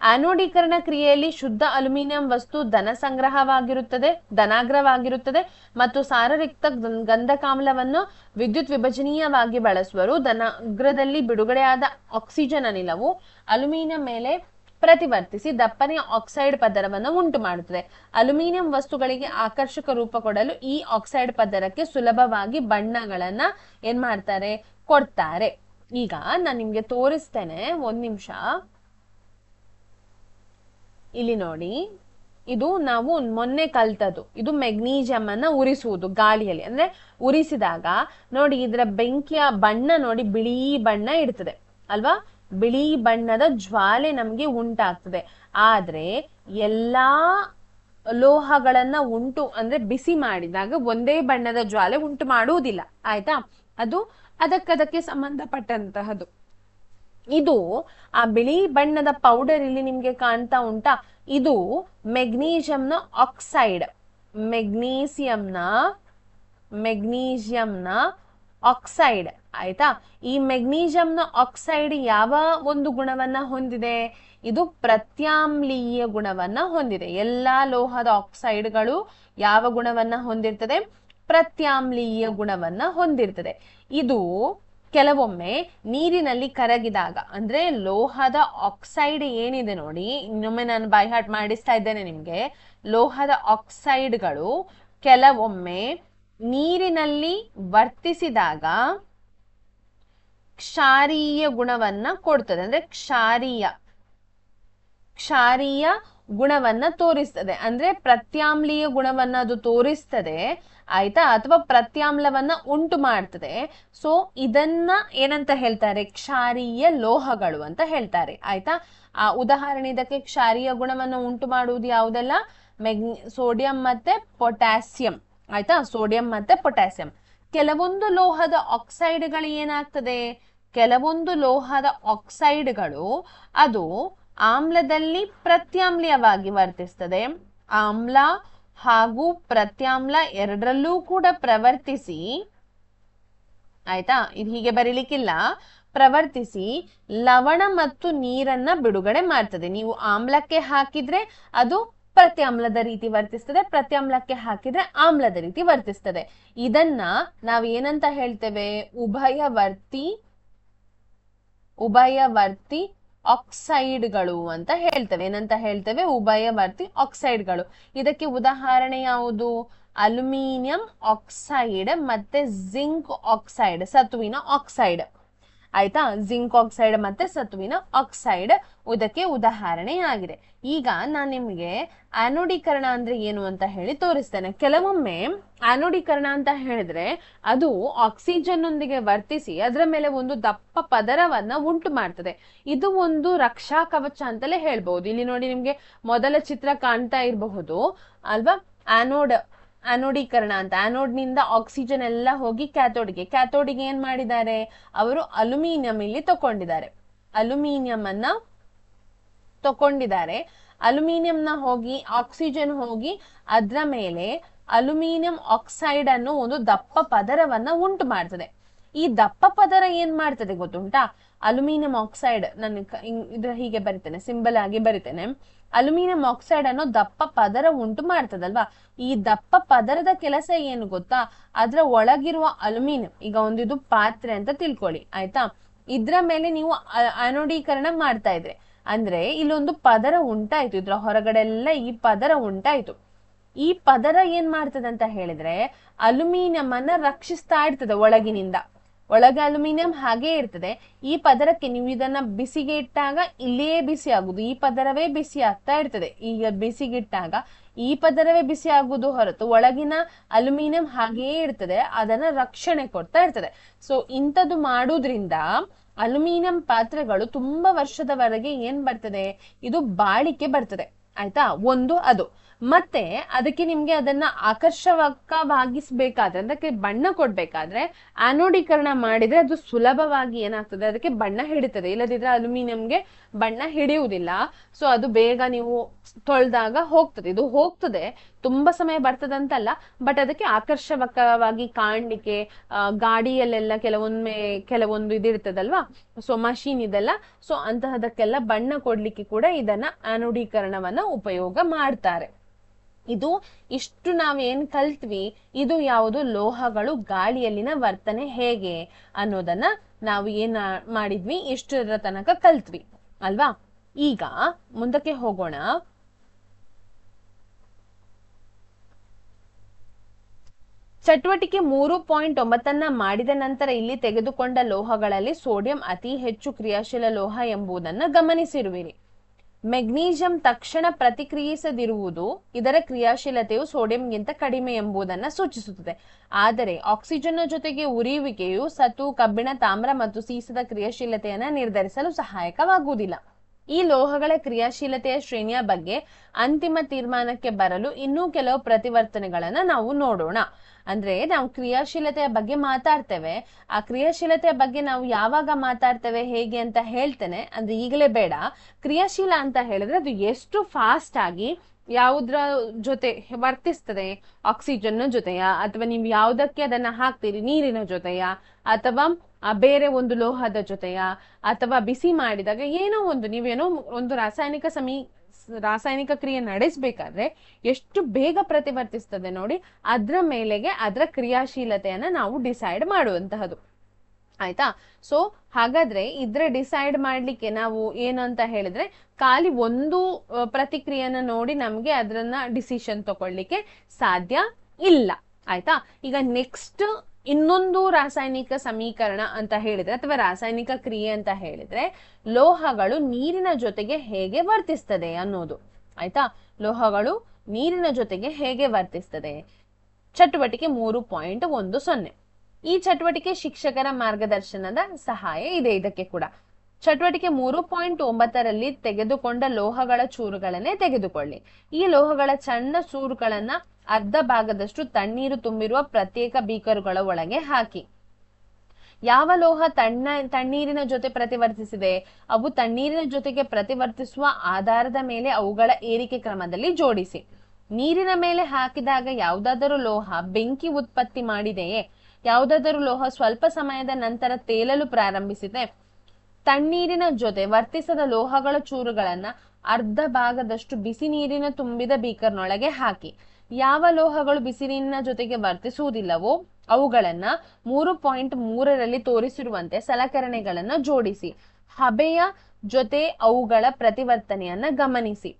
ಆನೋಡೀಕರಣ ಕ್ರಿಯೆಯಲ್ಲಿ ಶುದ್ಧ ಅಲ್ಯೂಮಿನಿಯಂ ವಸ್ತು ಧನ ಸಂಗ್ರಹವಾಗಿರುತ್ತದೆ ಧನಾಗ್ರವಾಗಿರುತ್ತದೆ ಮತ್ತು ಸಾರರಿಕ್ತ ಗಂಧಕಾಮ್ಲವನ್ನು ವಿದ್ಯುತ್ ವಿಭಜನೀಯವಾಗಿ ಬಳಸುವರು. ಧನಾಗ್ರದಲ್ಲಿ ಬಿಡುಗಡೆಯಾದ ಆಕ್ಸಿಜನ್ ಅನಿಲವು ಅಲ್ಯೂಮಿನಿಯಂ ಮೇಲೆ ಪ್ರತಿವರ್ತಿಸಿ ದಪ್ಪನೆಯ ಆಕ್ಸೈಡ್ ಪದರವನ್ನು ಉಂಟು ಮಾಡುತ್ತದೆ. ಅಲ್ಯೂಮಿನಿಯಂ ವಸ್ತುಗಳಿಗೆ ಆಕರ್ಷಕ ರೂಪ ಕೊಡಲು ಈ ಆಕ್ಸೈಡ್ ಪದರಕ್ಕೆ ಸುಲಭವಾಗಿ ಬಣ್ಣಗಳನ್ನ ಏನ್ ಮಾಡ್ತಾರೆ? ಕೊಡ್ತಾರೆ. ಈಗ ನಾನು ನಿಮ್ಗೆ ತೋರಿಸ್ತೇನೆ, ಒಂದ್ ನಿಮಿಷ. ಇಲ್ಲಿ ನೋಡಿ. ಇದು ನಾವು ಮೊನ್ನೆ ಕಲ್ತದ್ದು. ಇದು ಮೆಗ್ನೀಷಿಯಂ ಅನ್ನ ಉರಿಸುವುದು ಗಾಳಿಯಲ್ಲಿ. ಅಂದ್ರೆ ಉರಿಸಿದಾಗ ನೋಡಿ ಇದರ ಬೆಂಕಿಯ ಬಣ್ಣ ನೋಡಿ ಬಿಳಿ ಬಣ್ಣ ಇಡ್ತದೆ ಅಲ್ವಾ? ಬಿಳಿ ಬಣ್ಣದ ಜ್ವಾಲೆ ನಮ್ಗೆ ಉಂಟಾಗ್ತದೆ. ಆದ್ರೆ ಎಲ್ಲಾ ಲೋಹಗಳನ್ನ ಉಂಟು ಅಂದ್ರೆ ಬಿಸಿ ಮಾಡಿದಾಗ ಒಂದೇ ಬಣ್ಣದ ಜ್ವಾಲೆ ಉಂಟು ಮಾಡುವುದಿಲ್ಲ. ಆಯ್ತಾ? ಅದು ಅದಕ್ಕದಕ್ಕೆ ಸಂಬಂಧಪಟ್ಟಂತಹದ್ದು. ಇದು ಆ ಬಿಳಿ ಬಣ್ಣದ ಪೌಡರ್ ಇಲ್ಲಿ ನಿಮ್ಗೆ ಕಾಣ್ತಾ ಉಂಟಾ? ಇದು ಮೆಗ್ನೀಷಿಯಂನ ಆಕ್ಸೈಡ್ ಮೆಗ್ನೀಸಿಯಂನ ಮೆಗ್ನೀಷಿಯಂನ ಆಕ್ಸೈಡ್ ಆಯ್ತಾ? ಈ ಮೆಗ್ನೀಷಿಯಂನ ಆಕ್ಸೈಡ್ ಯಾವ ಒಂದು ಗುಣವನ್ನ ಹೊಂದಿದೆ? ಇದು ಪ್ರತ್ಯಾಮ್ಲೀಯ ಗುಣವನ್ನ ಹೊಂದಿದೆ. ಎಲ್ಲಾ ಲೋಹದ ಆಕ್ಸೈಡ್ಗಳು ಯಾವ ಗುಣವನ್ನ ಹೊಂದಿರ್ತದೆ? ಪ್ರತ್ಯಾಮ್ಲೀಯ ಗುಣವನ್ನ ಹೊಂದಿರ್ತದೆ. ಇದು ಕೆಲವೊಮ್ಮೆ ನೀರಿನಲ್ಲಿ ಕರಗಿದಾಗ, ಅಂದ್ರೆ ಲೋಹದ ಆಕ್ಸೈಡ್ ಏನಿದೆ ನೋಡಿ, ಇನ್ನೊಮ್ಮೆ ನಾನು ಬೈ ಹಾರ್ಟ್ ಮಾಡಿಸ್ತಾ ಇದ್ದೇನೆ ನಿಮ್ಗೆ. ಲೋಹದ ಆಕ್ಸೈಡ್ಗಳು ಕೆಲವೊಮ್ಮೆ ನೀರಿನಲ್ಲಿ ವರ್ತಿಸಿದಾಗ ಕ್ಷಾರೀಯ ಗುಣವನ್ನ ಕೊಡ್ತದೆ. ಅಂದ್ರೆ ಕ್ಷಾರೀಯ ಕ್ಷಾರೀಯ ಗುಣವನ್ನ ತೋರಿಸ್ತದೆ. ಅಂದ್ರೆ ಪ್ರತ್ಯಾಮ್ಲೀಯ ಗುಣವನ್ನ ಅದು ತೋರಿಸ್ತದೆ, ಆಯ್ತಾ? ಅಥವಾ ಪ್ರತ್ಯಾಮ್ಲವನ್ನ ಉಂಟು ಮಾಡ್ತದೆ. ಸೊ ಇದನ್ನ ಏನಂತ ಹೇಳ್ತಾರೆ? ಕ್ಷಾರೀಯ ಲೋಹಗಳು ಅಂತ ಹೇಳ್ತಾರೆ. ಆಯ್ತಾ? ಆ ಉದಾಹರಣೆ ಇದಕ್ಕೆ ಕ್ಷಾರೀಯ ಗುಣವನ್ನ ಉಂಟು ಮಾಡುವುದು ಯಾವುದೆಲ್ಲ? ಮೆಗ್ನಿ ಸೋಡಿಯಂ ಮತ್ತೆ ಪೊಟ್ಯಾಸಿಯಂ. ಆಯ್ತಾ? ಸೋಡಿಯಂ ಮತ್ತೆ ಪೊಟ್ಯಾಸಿಯಂ. ಕೆಲವೊಂದು ಲೋಹದ ಆಕ್ಸೈಡ್ಗಳು ಏನಾಗ್ತದೆ? ಕೆಲವೊಂದು ಲೋಹದ ಆಕ್ಸೈಡ್ಗಳು ಅದು ಆಮ್ಲದಲ್ಲಿ ಪ್ರತ್ಯಾಮ್ಲೀಯವಾಗಿ ವರ್ತಿಸ್ತದೆ. ಆಮ್ಲ ಹಾಗೂ ಪ್ರತ್ಯಾಮ್ಲ ಎರಡರಲ್ಲೂ ಕೂಡ ಪ್ರವರ್ತಿಸಿ, ಆಯ್ತಾ? ಇದು ಹೀಗೆ ಬರೀಲಿಕ್ಕಿಲ್ಲ. ಪ್ರವರ್ತಿಸಿ ಲವಣ ಮತ್ತು ನೀರನ್ನ ಬಿಡುಗಡೆ ಮಾಡ್ತದೆ. ನೀವು ಆಮ್ಲಕ್ಕೆ ಹಾಕಿದ್ರೆ ಅದು ಪ್ರತ್ಯಾಮ್ಲದ ರೀತಿ ವರ್ತಿಸ್ತದೆ, ಪ್ರತ್ಯಾಮ್ಲಕ್ಕೆ ಹಾಕಿದ್ರೆ ಆಮ್ಲದ ರೀತಿ ವರ್ತಿಸ್ತದೆ. ಇದನ್ನ ನಾವು ಏನಂತ ಹೇಳ್ತೇವೆ? ಉಭಯವರ್ತಿ ಉಭಯವರ್ತಿ ಆಕ್ಸೈಡ್ಗಳು ಅಂತ ಹೇಳ್ತೇವೆ. ಏನಂತ ಹೇಳ್ತೇವೆ? ಉಭಯವರ್ತಿ ಆಕ್ಸೈಡ್ಗಳು. ಇದಕ್ಕೆ ಉದಾಹರಣೆ ಯಾವುದು? ಅಲ್ಯೂಮಿನಿಯಂ ಆಕ್ಸೈಡ್ ಮತ್ತೆ ಜಿಂಕ್ ಆಕ್ಸೈಡ್, ಸತುವಿನ ಆಕ್ಸೈಡ್. ಆಯ್ತಾ? ಜಿಂಕ್ ಆಕ್ಸೈಡ್ ಮತ್ತೆ ಸತ್ವಿನ ಆಕ್ಸೈಡ್ ಇದಕ್ಕೆ ಉದಾಹರಣೆಯಾಗಿದೆ. ಈಗ ನಾನು ನಿಮಗೆ ಆನೋಡೀಕರಣ ಅಂದ್ರೆ ಏನು ಅಂತ ಹೇಳಿ ತೋರಿಸ್ತೇನೆ. ಕೆಲವೊಮ್ಮೆ ಆನೋಡೀಕರಣ ಅಂತ ಹೇಳಿದ್ರೆ ಅದು ಆಕ್ಸಿಜನ್ ನೊಂದಿಗೆ ವರ್ತಿಸಿ ಅದರ ಮೇಲೆ ಒಂದು ದಪ್ಪ ಪದರವನ್ನ ಉಂಟು ಮಾಡ್ತದೆ. ಇದು ಒಂದು ರಕ್ಷಾ ಕವಚ ಅಂತಲೇ ಹೇಳ್ಬಹುದು. ಇಲ್ಲಿ ನೋಡಿ ನಿಮ್ಗೆ ಮೊದಲ ಚಿತ್ರ ಕಾಣ್ತಾ ಇರಬಹುದು. ಅಲ್ವಾ? ಆನೋಡ್ ಆನೋಡೀಕರಣ ಅಂತ. ಆನೋಡ್ನಿಂದ ಆಕ್ಸಿಜನ್ ಎಲ್ಲ ಹೋಗಿ ಕ್ಯಾಥೋಡ್ಗೆ. ಕ್ಯಾಥೋಡ್ಗೆ ಏನ್ ಮಾಡಿದ್ದಾರೆ? ಅವರು ಅಲ್ಯೂಮಿನಿಯಂ ಇಲ್ಲಿ ತಕೊಂಡಿದ್ದಾರೆ. ಅಲ್ಯೂಮಿನಿಯಂ ಅನ್ನ ತಕೊಂಡಿದ್ದಾರೆ. ಅಲ್ಯೂಮಿನಿಯಂನ ಹೋಗಿ, ಆಕ್ಸಿಜನ್ ಹೋಗಿ, ಅದ್ರ ಮೇಲೆ ಅಲ್ಯೂಮಿನಿಯಂ ಆಕ್ಸೈಡ್ ಅನ್ನು ಒಂದು ದಪ್ಪ ಪದರವನ್ನ ಉಂಟು ಮಾಡ್ತದೆ. ಈ ದಪ್ಪ ಪದರ ಏನ್ ಮಾಡ್ತದೆ ಗೊತ್ತುಂಟಾ? ಅಲ್ಯೂಮಿನಿಯಂ ಆಕ್ಸೈಡ್ ನಾನು ಕ- ಇದ್ರ ಹೀಗೆ ಬರಿತೇನೆ, ಸಿಂಬಲ್ ಆಗಿ ಬರಿತೇನೆ. ಅಲ್ಯೂಮಿನಿಯಂ ಆಕ್ಸೈಡ್ ಅನ್ನೋ ದಪ್ಪ ಪದರ ಉಂಟು ಮಾಡ್ತದಲ್ವಾ? ಈ ದಪ್ಪ ಪದರದ ಕೆಲಸ ಏನು ಗೊತ್ತಾ? ಅದ್ರ ಒಳಗಿರುವ ಅಲ್ಯೂಮಿನಿಯಂ, ಈಗ ಒಂದು ಇದು ಪಾತ್ರೆ ಅಂತ ತಿಳ್ಕೊಳ್ಳಿ, ಆಯ್ತಾ? ಇದ್ರ ಮೇಲೆ ನೀವು ಅ- ಆನೋಡೀಕರಣ ಮಾಡ್ತಾ ಇದ್ರೆ. ಅಂದ್ರೆ ಇಲ್ಲೊಂದು ಪದರ ಉಂಟಾಯ್ತು, ಇದ್ರ ಹೊರಗಡೆ ಎಲ್ಲ ಈ ಪದರ ಉಂಟಾಯ್ತು. ಈ ಪದರ ಏನ್ ಮಾಡ್ತದಂತ ಹೇಳಿದ್ರೆ, ಅಲ್ಯೂಮಿನಿಯಂ ಅನ್ನ ರಕ್ಷಿಸ್ತಾ ಇರ್ತದೆ ಒಳಗಿನಿಂದ. ಒಳಗೆ ಅಲ್ಯೂಮಿನಿಯಂ ಹಾಗೆ ಇರ್ತದೆ. ಈ ಪದರಕ್ಕೆ ನೀವು ಇದನ್ನ ಬಿಸಿಗೆ ಇಟ್ಟಾಗ ಇಲ್ಲಿಯೇ ಬಿಸಿ ಆಗುದು ಈ ಪದರವೇ ಬಿಸಿ ಆಗ್ತಾ ಇರ್ತದೆ. ಈಗ ಬಿಸಿಗಿಟ್ಟಾಗ ಈ ಪದರವೇ ಬಿಸಿ ಆಗುದು ಹೊರತು ಒಳಗಿನ ಅಲ್ಯೂಮಿನಿಯಂ ಹಾಗೆಯೇ ಇರ್ತದೆ. ಅದನ್ನ ರಕ್ಷಣೆ ಕೊಡ್ತಾ ಇರ್ತದೆ. ಸೊ ಇಂಥದ್ದು ಮಾಡುದ್ರಿಂದ ಅಲ್ಯೂಮಿನಿಯಂ ಪಾತ್ರೆಗಳು ತುಂಬಾ ವರ್ಷದವರೆಗೆ ಏನ್ ಬರ್ತದೆ? ಇದು ಬಾಳಿಕೆ ಬರ್ತದೆ. ಆಯ್ತಾ? ಒಂದು ಅದು. ಮತ್ತೆ ಅದಕ್ಕೆ ನಿಮ್ಗೆ ಅದನ್ನ ಆಕರ್ಷಕವಾಗಿಸ್ಬೇಕಾದ್ರೆ, ಅದಕ್ಕೆ ಬಣ್ಣ ಕೊಡ್ಬೇಕಾದ್ರೆ, ಆನೋಡೀಕರಣ ಮಾಡಿದ್ರೆ ಅದು ಸುಲಭವಾಗಿ ಏನಾಗ್ತದೆ, ಅದಕ್ಕೆ ಬಣ್ಣ ಹಿಡಿತದೆ. ಇಲ್ಲದಿದ್ರೆ ಅಲ್ಯೂಮಿನಿಯಂಗೆ ಬಣ್ಣ ಹಿಡಿಯುವುದಿಲ್ಲ. ಸೊ ಅದು ಬೇಗ ನೀವು ತೊಳೆದಾಗ ಹೋಗ್ತದೆ. ಇದು ಹೋಗ್ತದೆ. ತುಂಬಾ ಸಮಯ ಬರ್ತದಂತಲ್ಲ ಬಟ್ ಅದಕ್ಕೆ ಆಕರ್ಷಕವಾಗಿ ಕಾಣ್ಲಿಕ್ಕೆ ಗಾಡಿಯಲ್ಲೆಲ್ಲ ಕೆಲವೊಮ್ಮೆ ಕೆಲವೊಂದು ಇದಿರ್ತದಲ್ವಾ? ಸೊ ಮಷೀನ್ ಇದೆಲ್ಲ. ಸೊ ಅಂತಹದಕ್ಕೆಲ್ಲ ಬಣ್ಣ ಕೊಡ್ಲಿಕ್ಕೆ ಕೂಡ ಇದನ್ನ ಅನುಡೀಕರಣವನ್ನ ಉಪಯೋಗ ಮಾಡ್ತಾರೆ. ಇದು ಇಷ್ಟು ನಾವೇನ್ ಕಲ್ತ್ವಿ, ಇದು ಯಾವುದು ಲೋಹಗಳು ಗಾಳಿಯಲ್ಲಿನ ವರ್ತನೆ ಹೇಗೆ ಅನ್ನೋದನ್ನ ನಾವು ಏನ್ ಮಾಡಿದ್ವಿ, ಇಷ್ಟರ ತನಕ ಕಲ್ತ್ವಿ, ಅಲ್ವಾ? ಈಗ ಮುಂದಕ್ಕೆ ಹೋಗೋಣ. ಚಟುವಟಿಕೆ ಮೂರು ಪಾಯಿಂಟ್ ಒಂಬತ್ತನ್ನ ಮಾಡಿದ ನಂತರ ಇಲ್ಲಿ ತೆಗೆದುಕೊಂಡ ಲೋಹಗಳಲ್ಲಿ ಸೋಡಿಯಂ ಅತಿ ಹೆಚ್ಚು ಕ್ರಿಯಾಶೀಲ ಲೋಹ ಎಂಬುದನ್ನ ಗಮನಿಸಿರುವಿರಿ. ಮೆಗ್ನೀಷಿಯಂ ತಕ್ಷಣ ಪ್ರತಿಕ್ರಿಯಿಸದಿರುವುದು ಇದರ ಕ್ರಿಯಾಶೀಲತೆಯು ಸೋಡಿಯಂಗಿಂತ ಕಡಿಮೆ ಎಂಬುದನ್ನು ಸೂಚಿಸುತ್ತದೆ. ಆದರೆ ಆಕ್ಸಿಜನ್ನ ಜೊತೆಗೆ ಉರಿಯುವಿಕೆಯು ಸತು, ಕಬ್ಬಿಣ, ತಾಮ್ರ ಮತ್ತು ಸೀಸದ ಕ್ರಿಯಾಶೀಲತೆಯನ್ನು ನಿರ್ಧರಿಸಲು ಸಹಾಯಕವಾಗುವುದಿಲ್ಲ. ಈ ಲೋಹಗಳ ಕ್ರಿಯಾಶೀಲತೆಯ ಶ್ರೇಣಿಯ ಬಗ್ಗೆ ಅಂತಿಮ ತೀರ್ಮಾನಕ್ಕೆ ಬರಲು ಇನ್ನೂ ಕೆಲವು ಪ್ರತಿವರ್ತನೆಗಳನ್ನ ನಾವು ನೋಡೋಣ. ಅಂದ್ರೆ ನಾವು ಕ್ರಿಯಾಶೀಲತೆಯ ಬಗ್ಗೆ ಮಾತಾಡ್ತೇವೆ. ಆ ಕ್ರಿಯಾಶೀಲತೆಯ ಬಗ್ಗೆ ನಾವು ಯಾವಾಗ ಮಾತಾಡ್ತೇವೆ, ಹೇಗೆ ಅಂತ ಹೇಳ್ತೇನೆ. ಅಂದ್ರೆ ಈಗಲೇ ಬೇಡ. ಕ್ರಿಯಾಶೀಲ ಅಂತ ಹೇಳಿದ್ರೆ ಅದು ಎಷ್ಟು ಫಾಸ್ಟ್ ಆಗಿ ಯಾವುದ್ರ ಜೊತೆ ವರ್ತಿಸ್ತದೆ? ಆಕ್ಸಿಜನ್ ಜೊತೆಯ? ಅಥವಾ ನೀವು ಯಾವುದಕ್ಕೆ ಅದನ್ನ ಹಾಕ್ತೀರಿ? ನೀರಿನ ಜೊತೆಯ? ಅಥವಾ ಬೇರೆ ಒಂದು ಲೋಹದ ಜೊತೆಯ? ಅಥವಾ ಬಿಸಿ ಮಾಡಿದಾಗ ಏನೋ ಒಂದು, ನೀವೇನೋ ಒಂದು ರಾಸಾಯನಿಕ ಸಮೀ, ರಾಸಾಯನಿಕ ಕ್ರಿಯೆ ನಡೆಸಬೇಕಾದ್ರೆ ಎಷ್ಟು ಬೇಗ ಪ್ರತಿವರ್ತಿಸ್ತದೆ ನೋಡಿ, ಅದ್ರ ಮೇಲೆಗೆ ಅದರ ಕ್ರಿಯಾಶೀಲತೆಯನ್ನ ನಾವು ಡಿಸೈಡ್ ಮಾಡುವಂತಹದ್ದು. ಆಯ್ತಾ? ಸೊ ಹಾಗಾದ್ರೆ ಇದ್ರ ಡಿಸೈಡ್ ಮಾಡ್ಲಿಕ್ಕೆ ನಾವು ಏನು ಅಂತ ಹೇಳಿದ್ರೆ ಖಾಲಿ ಒಂದು ಪ್ರತಿಕ್ರಿಯೆಯನ್ನ ಪ್ರತಿಕ್ರಿಯೆನ ನೋಡಿ ನಮ್ಗೆ ಅದ್ರನ್ನ ಡಿಸಿಷನ್ ತಗೊಳ್ಲಿಕ್ಕೆ ಸಾಧ್ಯ ಇಲ್ಲ. ಆಯ್ತಾ? ಈಗ ನೆಕ್ಸ್ಟ್ ಇನ್ನೊಂದು ರಾಸಾಯನಿಕ ಸಮೀಕರಣ ಅಂತ ಹೇಳಿದ್ರೆ ಅಥವಾ ರಾಸಾಯನಿಕ ಕ್ರಿಯೆ ಅಂತ ಹೇಳಿದ್ರೆ ಲೋಹಗಳು ನೀರಿನ ಜೊತೆಗೆ ಹೇಗೆ ವರ್ತಿಸ್ತದೆ ಅನ್ನೋದು. ಆಯ್ತಾ? ಲೋಹಗಳು ನೀರಿನ ಜೊತೆಗೆ ಹೇಗೆ ವರ್ತಿಸ್ತದೆ? ಚಟುವಟಿಕೆ ಮೂರು ಪಾಯಿಂಟ್ ಒಂದು ಸೊನ್ನೆ. ಈ ಚಟುವಟಿಕೆ ಶಿಕ್ಷಕರ ಮಾರ್ಗದರ್ಶನದ ಸಹಾಯ ಇದೆ ಇದಕ್ಕೆ ಕೂಡ. ಚಟುವಟಿಕೆ ಮೂರು ಪಾಯಿಂಟ್ ಒಂಬತ್ತರಲ್ಲಿ ತೆಗೆದುಕೊಂಡ ಲೋಹಗಳ ಚೂರುಗಳನ್ನೇ ತೆಗೆದುಕೊಳ್ಳಿ. ಈ ಲೋಹಗಳ ಸಣ್ಣ ಚೂರುಗಳನ್ನ ಅರ್ಧ ಭಾಗದಷ್ಟು ತಣ್ಣೀರು ತುಂಬಿರುವ ಪ್ರತ್ಯೇಕ ಬೀಕರುಗಳ ಒಳಗೆ ಹಾಕಿ. ಯಾವ ಲೋಹ ತಣ್ಣ, ತಣ್ಣೀರಿನ ಜೊತೆ ಪ್ರತಿವರ್ತಿಸಿದೆ? ಅವು ತಣ್ಣೀರಿನ ಜೊತೆಗೆ ಪ್ರತಿವರ್ತಿಸುವ ಆಧಾರದ ಮೇಲೆ ಅವುಗಳ ಏರಿಕೆ ಕ್ರಮದಲ್ಲಿ ಜೋಡಿಸಿ. ನೀರಿನ ಮೇಲೆ ಹಾಕಿದಾಗ ಯಾವುದಾದರೂ ಲೋಹ ಬೆಂಕಿ ಉತ್ಪತ್ತಿ ಮಾಡಿದೆಯೇ? ಯಾವುದಾದರೂ ಲೋಹ ಸ್ವಲ್ಪ ಸಮಯದ ನಂತರ ತೇಲಲು ಪ್ರಾರಂಭಿಸಿದೆ. ತಣ್ಣೀರಿನ ಜೊತೆ ವರ್ತಿಸದ ಲೋಹಗಳ ಚೂರುಗಳನ್ನ ಅರ್ಧ ಭಾಗದಷ್ಟು ಬಿಸಿ ನೀರಿನ ತುಂಬಿದ ಬೀಕರ್ನೊಳಗೆ ಹಾಕಿ. ಯಾವ ಲೋಹಗಳು ಬಿಸಿ ನೀರಿನ ಜೊತೆಗೆ ವರ್ತಿಸುವುದಿಲ್ಲವೋ ಅವುಗಳನ್ನ ಮೂರು ಪಾಯಿಂಟ್ ಮೂರರಲ್ಲಿ ತೋರಿಸಿರುವಂತೆ ಸಲಕರಣೆಗಳನ್ನ ಜೋಡಿಸಿ. ಹಬೆಯ ಜೊತೆ ಅವುಗಳ ಪ್ರತಿವರ್ತನೆಯನ್ನ ಗಮನಿಸಿ.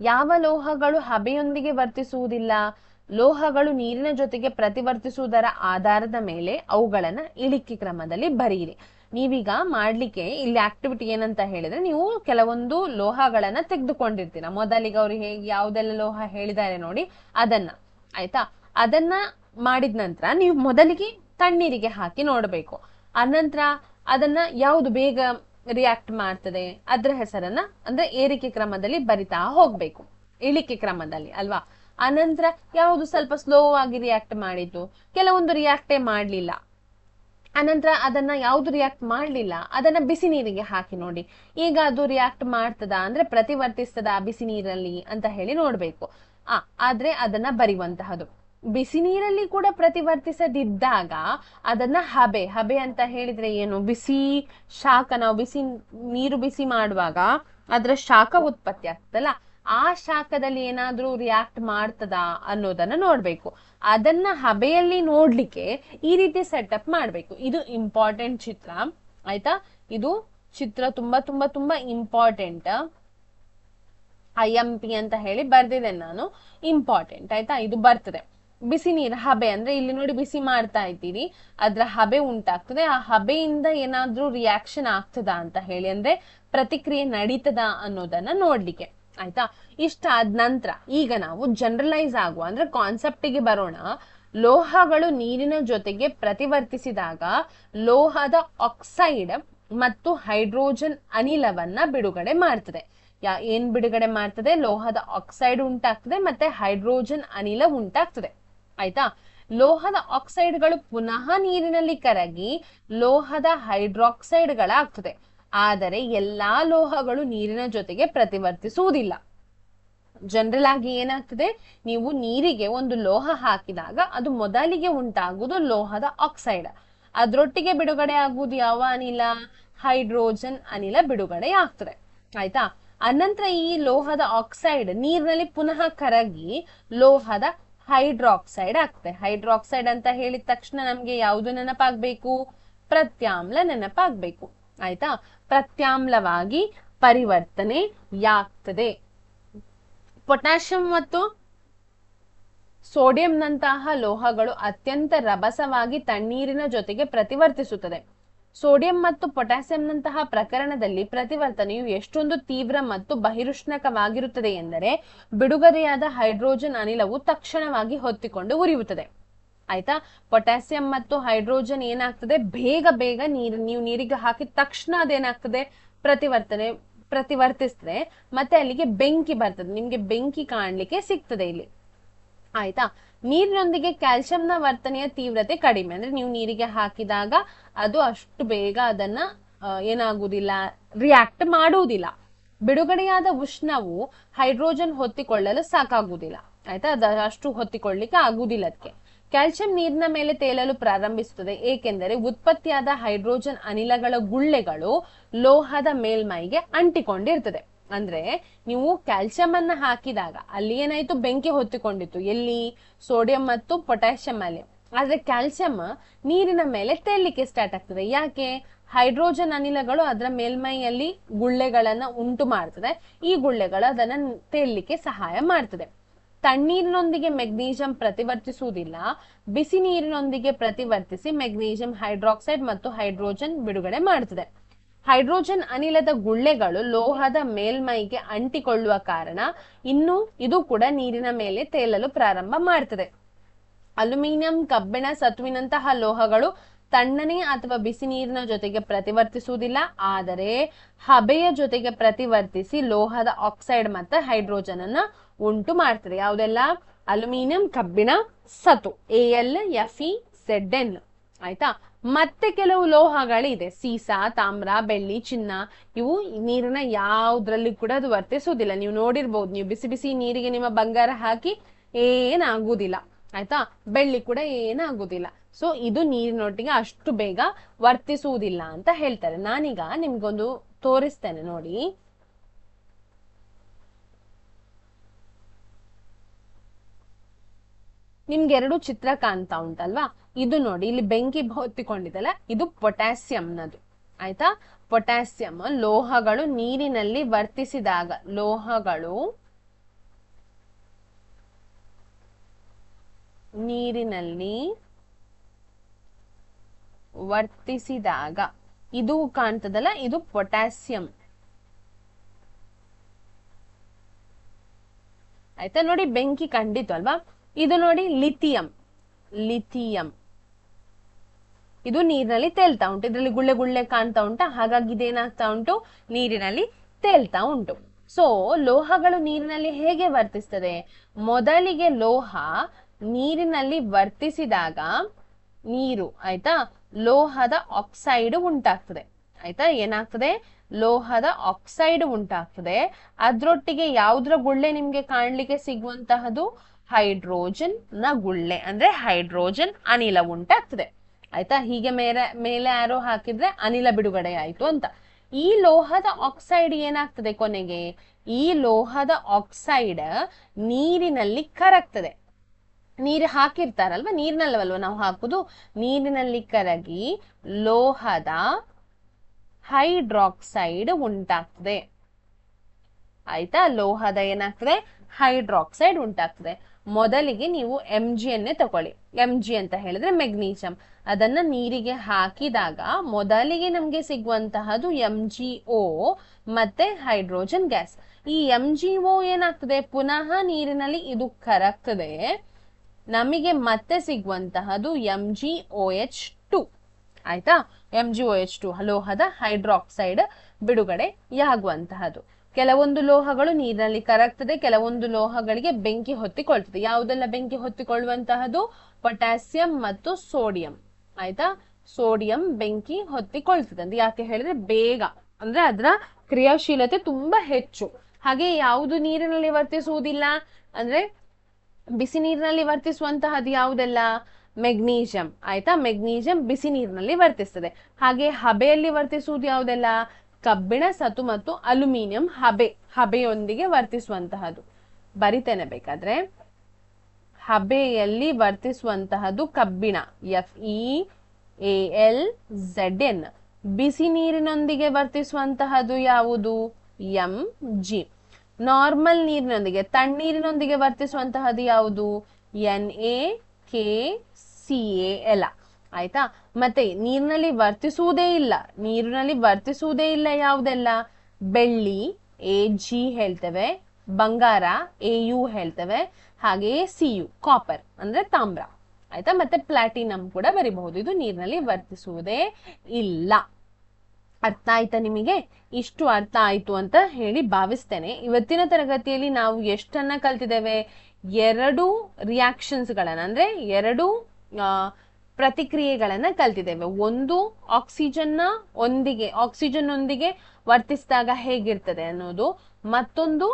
ಯಾವ ಲೋಹಗಳು ಹಬೆಯೊಂದಿಗೆ ವರ್ತಿಸುವುದಿಲ್ಲ? ಲೋಹಗಳು ನೀರಿನ ಜೊತೆಗೆ ಪ್ರತಿವರ್ತಿಸುವುದರ ಆಧಾರದ ಮೇಲೆ ಅವುಗಳನ್ನ ಇಳಿಕೆ ಕ್ರಮದಲ್ಲಿ ಬರೀರಿ ನೀವೀಗ ಮಾಡ್ಲಿಕ್ಕೆ ಇಲ್ಲಿ ಆಕ್ಟಿವಿಟಿ ಏನಂತ ಹೇಳಿದ್ರೆ ನೀವು ಕೆಲವೊಂದು ಲೋಹಗಳನ್ನ ತೆಗೆದುಕೊಂಡಿರ್ತೀರ. ಮೊದಲಿಗೆ ಅವ್ರು ಹೇಗೆ ಯಾವ್ದೆಲ್ಲ ಲೋಹ ಹೇಳಿದ್ದಾರೆ ನೋಡಿ, ಅದನ್ನ, ಆಯ್ತಾ? ಅದನ್ನ ಮಾಡಿದ ನಂತರ ನೀವು ಮೊದಲಿಗೆ ತಣ್ಣೀರಿಗೆ ಹಾಕಿ ನೋಡಬೇಕು. ಅನಂತರ ಅದನ್ನ ಯಾವುದು ಬೇಗ ರಿಯಾಕ್ಟ್ ಮಾಡ್ತದೆ, ಅದ್ರ ಹೆಸರನ್ನ ಅಂದ್ರೆ ಏರಿಕೆ ಕ್ರಮದಲ್ಲಿ ಬರಿತಾ ಹೋಗ್ಬೇಕು. ಇಳಿಕೆ ಕ್ರಮದಲ್ಲಿ, ಅಲ್ವಾ? ಅನಂತರ ಯಾವುದು ಸ್ವಲ್ಪ ಸ್ಲೋ ಆಗಿ ರಿಯಾಕ್ಟ್ ಮಾಡಿದ್ದು. ಕೆಲವೊಂದು ರಿಯಾಕ್ಟೇ ಮಾಡಲಿಲ್ಲ. ಅನಂತರ ಅದನ್ನ ಯಾವ್ದು ರಿಯಾಕ್ಟ್ ಮಾಡಲಿಲ್ಲ, ಅದನ್ನ ಬಿಸಿ ನೀರಿಗೆ ಹಾಕಿ ನೋಡಿ. ಈಗ ಅದು ರಿಯಾಕ್ಟ್ ಮಾಡ್ತದ ಅಂದ್ರೆ ಪ್ರತಿವರ್ತಿಸ್ತದ ಬಿಸಿ ನೀರಲ್ಲಿ ಅಂತ ಹೇಳಿ ನೋಡ್ಬೇಕು. ಆ, ಆದ್ರೆ ಅದನ್ನ ಬರಿವಂತಹದು. ಬಿಸಿ ನೀರಲ್ಲಿ ಕೂಡ ಪ್ರತಿವರ್ತಿಸದಿದ್ದಾಗ ಅದನ್ನ ಹಬೆ ಹಬೆ ಅಂತ ಹೇಳಿದ್ರೆ ಏನು? ಬಿಸಿ ಶಾಖ, ನಾವು ಬಿಸಿ ನೀರು ಬಿಸಿ ಮಾಡುವಾಗ ಅದರ ಶಾಖ ಉತ್ಪತ್ತಿ ಆಗ್ತದಲ್ಲ? ಆ ಶಾಖದಲ್ಲಿ ಏನಾದ್ರೂ ರಿಯಾಕ್ಟ್ ಮಾಡ್ತದ ಅನ್ನೋದನ್ನ ನೋಡ್ಬೇಕು. ಅದನ್ನ ಹಬೆಯಲ್ಲಿ ನೋಡ್ಲಿಕ್ಕೆ ಈ ರೀತಿ ಸೆಟಪ್ ಮಾಡ್ಬೇಕು. ಇದು ಇಂಪಾರ್ಟೆಂಟ್ ಚಿತ್ರ. ಆಯ್ತಾ? ಇದು ಚಿತ್ರ ತುಂಬಾ ತುಂಬಾ ತುಂಬಾ ಇಂಪಾರ್ಟೆಂಟ್ ಐ ಎಂ ಪಿ ಅಂತ ಹೇಳಿ ಬರ್ದಿದ್ದೇನೆ ನಾನು. ಇಂಪಾರ್ಟೆಂಟ್ ಆಯ್ತಾ? ಇದು ಬರ್ತದೆ. ಬಿಸಿ ನೀರು, ಹಬೆ ಅಂದ್ರೆ ಇಲ್ಲಿ ನೋಡಿ ಬಿಸಿ ಮಾಡ್ತಾ ಇದ್ದೀರಿ. ಅದ್ರ ಹಬೆ ಉಂಟಾಗ್ತದೆ. ಆ ಹಬೆಯಿಂದ ಏನಾದ್ರೂ ರಿಯಾಕ್ಷನ್ ಆಗ್ತದಾ ಅಂತ ಹೇಳಿ ಅಂದ್ರೆ ಪ್ರತಿಕ್ರಿಯೆ ನಡೀತದ ಅನ್ನೋದನ್ನ ನೋಡ್ಲಿಕ್ಕೆ. ಆಯ್ತಾ? ಇಷ್ಟ ಆದ ನಂತರ ಈಗ ನಾವು ಜನರಲೈಸ್ ಆಗುವ, ಅಂದ್ರೆ ಕಾನ್ಸೆಪ್ಟಿಗೆ ಬರೋಣ. ಲೋಹಗಳು ನೀರಿನ ಜೊತೆಗೆ ಪ್ರತಿವರ್ತಿಸಿದಾಗ ಲೋಹದ ಆಕ್ಸೈಡ್ ಮತ್ತು ಹೈಡ್ರೋಜನ್ ಅನಿಲವನ್ನ ಬಿಡುಗಡೆ ಮಾಡ್ತದೆ. ಯಾ, ಏನ್ ಬಿಡುಗಡೆ ಮಾಡ್ತದೆ? ಲೋಹದ ಆಕ್ಸೈಡ್ ಉಂಟಾಗ್ತದೆ ಮತ್ತೆ ಹೈಡ್ರೋಜನ್ ಅನಿಲ ಉಂಟಾಗ್ತದೆ. ಆಯ್ತಾ? ಲೋಹದ ಆಕ್ಸೈಡ್ಗಳು ಪುನಃ ನೀರಿನಲ್ಲಿ ಕರಗಿ ಲೋಹದ ಹೈಡ್ರಾಕ್ಸೈಡ್ಗಳಾಗ್ತದೆ ಆದರೆ ಎಲ್ಲಾ ಲೋಹಗಳು ನೀರಿನ ಜೊತೆಗೆ ಪ್ರತಿವರ್ತಿಸುವುದಿಲ್ಲ. ಜನರಲ್ ಆಗಿ ಏನಾಗ್ತದೆ? ನೀವು ನೀರಿಗೆ ಒಂದು ಲೋಹ ಹಾಕಿದಾಗ ಅದು ಮೊದಲಿಗೆ ಉಂಟಾಗುವುದು ಲೋಹದ ಆಕ್ಸೈಡ್. ಅದ್ರೊಟ್ಟಿಗೆ ಬಿಡುಗಡೆ ಆಗುವುದು ಯಾವ ಅನಿಲ? ಹೈಡ್ರೋಜನ್ ಅನಿಲ ಬಿಡುಗಡೆ ಆಗ್ತದೆ. ಆಯ್ತಾ? ಅನಂತರ ಈ ಲೋಹದ ಆಕ್ಸೈಡ್ ನೀರಿನಲ್ಲಿ ಪುನಃ ಕರಗಿ ಲೋಹದ ಹೈಡ್ರಾಕ್ಸೈಡ್ ಆಗ್ತದೆ. ಹೈಡ್ರಾಕ್ಸೈಡ್ ಅಂತ ಹೇಳಿದ ತಕ್ಷಣ ನಮ್ಗೆ ಯಾವುದು ನೆನಪಾಗ್ಬೇಕು? ಪ್ರತ್ಯಾಮ್ಲ ನೆನಪಾಗ್ಬೇಕು. ಆಯ್ತಾ? ಪ್ರತ್ಯಾಮ್ಲವಾಗಿ ಪರಿವರ್ತನೆ ಯಾಗ್ತದೆ. ಪೊಟ್ಯಾಷಿಯಂ ಮತ್ತು ಸೋಡಿಯಂನಂತಹ ಲೋಹಗಳು ಅತ್ಯಂತ ರಭಸವಾಗಿ ತಣ್ಣೀರಿನ ಜೊತೆಗೆ ಪ್ರತಿವರ್ತಿಸುತ್ತದೆ. ಸೋಡಿಯಂ ಮತ್ತು ಪೊಟ್ಯಾಸಿಯಂನಂತಹ ಪ್ರಕರಣದಲ್ಲಿ ಪ್ರತಿವರ್ತನೆಯು ಎಷ್ಟೊಂದು ತೀವ್ರ ಮತ್ತು ಬಹಿರುಷ್ಣಕವಾಗಿರುತ್ತದೆ ಎಂದರೆ ಬಿಡುಗಡೆಯಾದ ಹೈಡ್ರೋಜನ್ ಅನಿಲವು ತಕ್ಷಣವಾಗಿ ಹೊತ್ತಿಕೊಂಡು ಉರಿಯುತ್ತದೆ. ಆಯ್ತಾ? ಪೊಟ್ಯಾಸಿಯಂ ಮತ್ತು ಹೈಡ್ರೋಜನ್ ಏನಾಗ್ತದೆ? ಬೇಗ ಬೇಗ ನೀರು ನೀವು ನೀರಿಗೆ ಹಾಕಿದ ತಕ್ಷಣ ಅದೇನಾಗ್ತದೆ? ಪ್ರತಿವರ್ತನೆ ಪ್ರತಿವರ್ತಿಸ್ತದೆ. ಮತ್ತೆ ಅಲ್ಲಿಗೆ ಬೆಂಕಿ ಬರ್ತದೆ. ನಿಮ್ಗೆ ಬೆಂಕಿ ಕಾಣ್ಲಿಕ್ಕೆ ಸಿಗ್ತದೆ ಇಲ್ಲಿ. ಆಯ್ತಾ? ನೀರಿನೊಂದಿಗೆ ಕ್ಯಾಲ್ಸಿಯಂನ ವರ್ತನೆಯ ತೀವ್ರತೆ ಕಡಿಮೆ. ಅಂದ್ರೆ ನೀವು ನೀರಿಗೆ ಹಾಕಿದಾಗ ಅದು ಅಷ್ಟು ಬೇಗ ಅದನ್ನ ಆ, ಏನಾಗುವುದಿಲ್ಲ ರಿಯಾಕ್ಟ್ ಮಾಡುವುದಿಲ್ಲ. ಬಿಡುಗಡೆಯಾದ ಉಷ್ಣವು ಹೈಡ್ರೋಜನ್ ಹೊತ್ತಿಕೊಳ್ಳಲು ಸಾಕಾಗುವುದಿಲ್ಲ. ಆಯ್ತಾ? ಅದು ಅಷ್ಟು ಹೊತ್ತಿಕೊಳ್ಳಿಕ್ಕೆ ಆಗುವುದಿಲ್ಲ ಅದಕ್ಕೆ. ಕ್ಯಾಲ್ಸಿಯಂ ನೀರಿನ ಮೇಲೆ ತೇಲಲು ಪ್ರಾರಂಭಿಸುತ್ತದೆ. ಏಕೆಂದರೆ ಉತ್ಪತ್ತಿಯಾದ ಹೈಡ್ರೋಜನ್ ಅನಿಲಗಳ ಗುಳ್ಳೆಗಳು ಲೋಹದ ಮೇಲ್ಮೈಗೆ ಅಂಟಿಕೊಂಡಿರ್ತದೆ. ಅಂದ್ರೆ ನೀವು ಕ್ಯಾಲ್ಸಿಯಂ ಅನ್ನ ಹಾಕಿದಾಗ ಅಲ್ಲಿ ಏನಾಯ್ತು? ಬೆಂಕಿ ಹೊತ್ತಿಕೊಂಡಿತ್ತು. ಎಲ್ಲಿ? ಸೋಡಿಯಂ ಮತ್ತು ಪೊಟ್ಯಾಸಿಯಂ ಅಲ್ಲಿ. ಆದ್ರೆ ಕ್ಯಾಲ್ಸಿಯಂ ನೀರಿನ ಮೇಲೆ ತೇಲಿಕ್ಕೆ ಸ್ಟಾರ್ಟ್ ಆಗ್ತದೆ. ಯಾಕೆ? ಹೈಡ್ರೋಜನ್ ಅನಿಲಗಳು ಅದರ ಮೇಲ್ಮೈಯಲ್ಲಿ ಗುಳ್ಳೆಗಳನ್ನ ಉಂಟು ಮಾಡ್ತದೆ. ಈ ಗುಳ್ಳೆಗಳು ಅದನ್ನ ತೇಲಿಕ್ಕೆ ಸಹಾಯ ಮಾಡ್ತದೆ. ತಣ್ಣೀರಿನೊಂದಿಗೆ ಮೆಗ್ನೀಷಿಯಂ ಪ್ರತಿವರ್ತಿಸುವುದಿಲ್ಲ, ಬಿಸಿ ನೀರಿನೊಂದಿಗೆ ಪ್ರತಿವರ್ತಿಸಿ ಮೆಗ್ನೀಷಿಯಂ ಹೈಡ್ರಾಕ್ಸೈಡ್ ಮತ್ತು ಹೈಡ್ರೋಜನ್ ಬಿಡುಗಡೆ ಮಾಡುತ್ತದೆ. ಹೈಡ್ರೋಜನ್ ಅನಿಲದ ಗುಳ್ಳೆಗಳು ಲೋಹದ ಮೇಲ್ಮೈಗೆ ಅಂಟಿಕೊಳ್ಳುವ ಕಾರಣ ಇನ್ನು ಇದು ಕೂಡ ನೀರಿನ ಮೇಲೆ ತೇಲಲು ಪ್ರಾರಂಭ ಮಾಡ್ತದೆ. ಅಲ್ಯೂಮಿನಿಯಂ ಕಬ್ಬಿಣ ಸತ್ವಿನಂತಹ ಲೋಹಗಳು ತಣ್ಣನೆ ಅಥವಾ ಬಿಸಿ ನೀರಿನ ಜೊತೆಗೆ ಪ್ರತಿವರ್ತಿಸುವುದಿಲ್ಲ, ಆದರೆ ಹಬೆಯ ಜೊತೆಗೆ ಪ್ರತಿವರ್ತಿಸಿ ಲೋಹದ ಆಕ್ಸೈಡ್ ಮತ್ತು ಹೈಡ್ರೋಜನ್ ಅನ್ನ ಉಂಟು ಮಾಡ್ತದೆ. ಯಾವುದೆಲ್ಲ? ಅಲ್ಯೂಮಿನಿಯಂ ಕಬ್ಬಿಣ ಸತು. A L, F E Z N ಆಯ್ತಾ? ಮತ್ತೆ ಕೆಲವು ಲೋಹಗಳಿದೆ. ಸೀಸ, ತಾಮ್ರ, ಬೆಳ್ಳಿ, ಚಿನ್ನ. ಇವು ನೀರಿನ ಯಾವ್ದ್ರಲ್ಲಿ ಕೂಡ ಅದು ವರ್ತಿಸುವುದಿಲ್ಲ. ನೀವು ನೋಡಿರ್ಬೋದು, ನೀವು ಬಿಸಿ ಬಿಸಿ ನೀರಿಗೆ ನಿಮ್ಮ ಬಂಗಾರ ಹಾಕಿ ಏನಾಗುವುದಿಲ್ಲ. ಆಯ್ತಾ? ಬೆಳ್ಳಿ ಕೂಡ ಏನಾಗುವುದಿಲ್ಲ. ಸೊ ಇದು ನೀರಿನೊಟ್ಟಿಗೆ ಅಷ್ಟು ಬೇಗ ವರ್ತಿಸುವುದಿಲ್ಲ ಅಂತ ಹೇಳ್ತಾರೆ. ನಾನೀಗ ನಿಮ್ಗೊಂದು ತೋರಿಸ್ತೇನೆ ನೋಡಿ. ನಿಮ್ಗೆ ಎರಡು ಚಿತ್ರ ಕಾಣ್ತಾ ಉಂಟಲ್ವಾ? ಇದು ನೋಡಿ, ಇಲ್ಲಿ ಬೆಂಕಿ ಹೊತ್ತಿಕೊಂಡಿದಲ್ಲ, ಇದು ಪೊಟ್ಯಾಸಿಯಂನದು ಆಯ್ತಾ? ಪೊಟ್ಯಾಸಿಯಂ ಲೋಹಗಳು ನೀರಿನಲ್ಲಿ ವರ್ತಿಸಿದಾಗ, ಲೋಹಗಳು ನೀರಿನಲ್ಲಿ ವರ್ತಿಸಿದಾಗ, ಇದು ಕಾಣ್ತದಲ್ಲ, ಇದು ಪೊಟ್ಯಾಸಿಯಂ. ಆಯ್ತಾ? ನೋಡಿ, ಬೆಂಕಿ ಕಂಡಿತು ಅಲ್ವಾ? ಇದು ನೋಡಿ ಲಿಥಿಯಂ. ಲಿಥಿಯಂ. ಇದು ನೀರಿನಲ್ಲಿ ತೇಲ್ತಾ ಉಂಟು. ಇದರಲ್ಲಿ ಗುಳ್ಳೆ ಗುಳ್ಳೆ ಕಾಣ್ತಾ ಉಂಟಾ. ಹಾಗಾಗಿ ಇದೇನಾಗ್ತಾ ಉಂಟು? ನೀರಿನಲ್ಲಿ ತೇಲ್ತಾ ಉಂಟು. ಸೊ ಲೋಹಗಳು ನೀರಿನಲ್ಲಿ ಹೇಗೆ ವರ್ತಿಸ್ತದೆ? ಮೊದಲಿಗೆ ಲೋಹ ನೀರಿನಲ್ಲಿ ವರ್ತಿಸಿದಾಗ ನೀರು, ಆಯ್ತಾ? ಲೋಹದ ಆಕ್ಸೈಡ್ ಉಂಟಾಗ್ತದೆ. ಆಯ್ತಾ? ಏನಾಗ್ತದೆ? ಲೋಹದ ಆಕ್ಸೈಡ್ ಉಂಟಾಗ್ತದೆ. ಅದ್ರೊಟ್ಟಿಗೆ ಯಾವ್ದ್ರ ಗುಳ್ಳೆ ನಿಮ್ಗೆ ಕಾಣ್ಲಿಕ್ಕೆ ಸಿಗುವಂತಹದು ಹೈಡ್ರೋಜನ್ನ ಗುಳ್ಳೆ, ಅಂದ್ರೆ ಹೈಡ್ರೋಜನ್ ಅನಿಲ ಉಂಟಾಗ್ತದೆ. ಆಯ್ತಾ? ಹೀಗೆ ಮೇಲೆ ಮೇಲೆ ಆರೋ ಹಾಕಿದ್ರೆ ಅನಿಲ ಬಿಡುಗಡೆ ಆಯ್ತು ಅಂತ. ಈ ಲೋಹದ ಆಕ್ಸೈಡ್ ಏನಾಗ್ತದೆ ಕೊನೆಗೆ? ಈ ಲೋಹದ ಆಕ್ಸೈಡ್ ನೀರಿನಲ್ಲಿ ಕರಗ್ತದೆ. ನೀರು ಹಾಕಿರ್ತಾರಲ್ವ? ನೀರಿನಲ್ಲವಲ್ವ ನಾವು ಹಾಕುದು? ನೀರಿನಲ್ಲಿ ಕರಗಿ ಲೋಹದ ಹೈಡ್ರಾಕ್ಸೈಡ್ ಉಂಟಾಗ್ತದೆ. ಆಯ್ತಾ? ಲೋಹದ ಏನಾಗ್ತದೆ? ಹೈಡ್ರಾಕ್ಸೈಡ್ ಉಂಟಾಗ್ತದೆ. ಮೊದಲಿಗೆ ನೀವು ಎಂ ಜಿಯನ್ನೇ ತಗೊಳ್ಳಿ. ಎಂ ಜಿ ಅಂತ ಹೇಳಿದ್ರೆ ಮೆಗ್ನೀಷಿಯಂ. ಅದನ್ನ ನೀರಿಗೆ ಹಾಕಿದಾಗ ಮೊದಲಿಗೆ ನಮ್ಗೆ ಸಿಗುವಂತಹದು ಎಂ ಜಿ ಓ ಮತ್ತೆ ಹೈಡ್ರೋಜನ್ ಗ್ಯಾಸ್. ಈ ಎಂ ಜಿ ಓ ಏನಾಗ್ತದೆ? ಪುನಃ ನೀರಿನಲ್ಲಿ ಇದು ಕರಗ್ತದೆ. ನಮಗೆ ಮತ್ತೆ ಸಿಗುವಂತಹದು M G O H two ಆಯ್ತಾ? M G O H two ಲೋಹದ ಹೈಡ್ರಾಕ್ಸೈಡ್ ಬಿಡುಗಡೆಯಾಗುವಂತಹದ್ದು ಕೆಲವೊಂದು ಲೋಹಗಳು ನೀರಿನಲ್ಲಿ ಕರಗ್ತದೆ, ಕೆಲವೊಂದು ಲೋಹಗಳಿಗೆ ಬೆಂಕಿ ಹೊತ್ತಿಕೊಳ್ತದೆ. ಯಾವುದೆಲ್ಲ ಬೆಂಕಿ ಹೊತ್ತಿಕೊಳ್ಳುವಂತಹದ್ದು? ಪೊಟ್ಯಾಸಿಯಂ ಮತ್ತು ಸೋಡಿಯಂ ಆಯ್ತಾ? ಸೋಡಿಯಂ ಬೆಂಕಿ ಹೊತ್ತಿಕೊಳ್ತದೆ ಅಂತ. ಯಾಕೆ ಹೇಳಿದ್ರೆ ಬೇಗ, ಅಂದ್ರೆ ಅದರ ಕ್ರಿಯಾಶೀಲತೆ ತುಂಬಾ ಹೆಚ್ಚು. ಹಾಗೆ ಯಾವುದು ನೀರಿನಲ್ಲಿ ವರ್ತಿಸುವುದಿಲ್ಲ? ಅಂದ್ರೆ ಬಿಸಿ ನೀರಿನಲ್ಲಿ ವರ್ತಿಸುವಂತಹದ್ದು ಯಾವುದೆಲ್ಲ? ಮೆಗ್ನೀಷಿಯಂ ಆಯ್ತಾ? ಮೆಗ್ನೀಷಿಯಂ ಬಿಸಿ ನೀರಿನಲ್ಲಿ ವರ್ತಿಸ್ತದೆ. ಹಾಗೆ ಹಬೆಯಲ್ಲಿ ವರ್ತಿಸುವುದು ಯಾವುದೆಲ್ಲ? ಕಬ್ಬಿಣ, ಸತು ಮತ್ತು ಅಲ್ಯೂಮಿನಿಯಂ ಹಬೆ, ಹಬೆಯೊಂದಿಗೆ ವರ್ತಿಸುವಂತಹದ್ದು. ಬರಿತೇನೆ ಬೇಕಾದ್ರೆ ಹಬೆಯಲ್ಲಿ ವರ್ತಿಸುವಂತಹದ್ದು ಕಬ್ಬಿಣ F E A L Z N ಬಿಸಿ ನೀರಿನೊಂದಿಗೆ ವರ್ತಿಸುವಂತಹದ್ದು ಯಾವುದು? ಎಂ ಜಿ ನಾರ್ಮಲ್ ನೀರಿನೊಂದಿಗೆ, ತಣ್ಣೀರಿನೊಂದಿಗೆ ವರ್ತಿಸುವಂತಹದ್ದು ಯಾವುದು? N A K C A ಆಯ್ತಾ? ಮತ್ತೆ ನೀರಿನಲ್ಲಿ ವರ್ತಿಸುವುದೇ ಇಲ್ಲ. ನೀರಿನಲ್ಲಿ ವರ್ತಿಸುವುದೇ ಇಲ್ಲ ಯಾವುದೆಲ್ಲ? ಬೆಳ್ಳಿ, ಎ, ಜಿ ಹೇಳ್ತೇವೆ. ಬಂಗಾರ, ಎ, ಯು ಹೇಳ್ತೇವೆ. ಹಾಗೆಯೇ ಸಿ, ಯು ಕಾಪರ್ ಅಂದ್ರೆ ತಾಮ್ರ. ಆಯ್ತಾ? ಮತ್ತೆ ಪ್ಲಾಟಿನಮ್ ಕೂಡ ಬರಿಬಹುದು. ಇದು ನೀರಿನಲ್ಲಿ ವರ್ತಿಸುವುದೇ ಇಲ್ಲ. ಅರ್ಥ ಆಯ್ತಾ ನಿಮಗೆ? ಇಷ್ಟು ಅರ್ಥ ಆಯ್ತು ಅಂತ ಹೇಳಿ ಭಾವಿಸ್ತೇನೆ. ಇವತ್ತಿನ ತರಗತಿಯಲ್ಲಿ ನಾವು ಎಷ್ಟನ್ನ ಕಲ್ತಿದ್ದೇವೆ? ಎರಡು ರಿಯಾಕ್ಷನ್ಸ್ಗಳನ್ನ ಅಂದ್ರೆ ಎರಡು ಪ್ರತಿಕ್ರಿಯೆಗಳನ್ನ ಕಲ್ತಿದ್ದೇವೆ. ಒಂದು ಆಕ್ಸಿಜನ್ನ ಒಂದಿಗೆ ಆಕ್ಸಿಜನ್ ಒಂದಿಗೆ ವರ್ತಿಸಿದಾಗ ಹೇಗಿರ್ತದೆ ಅನ್ನೋದು, ಮತ್ತೊಂದು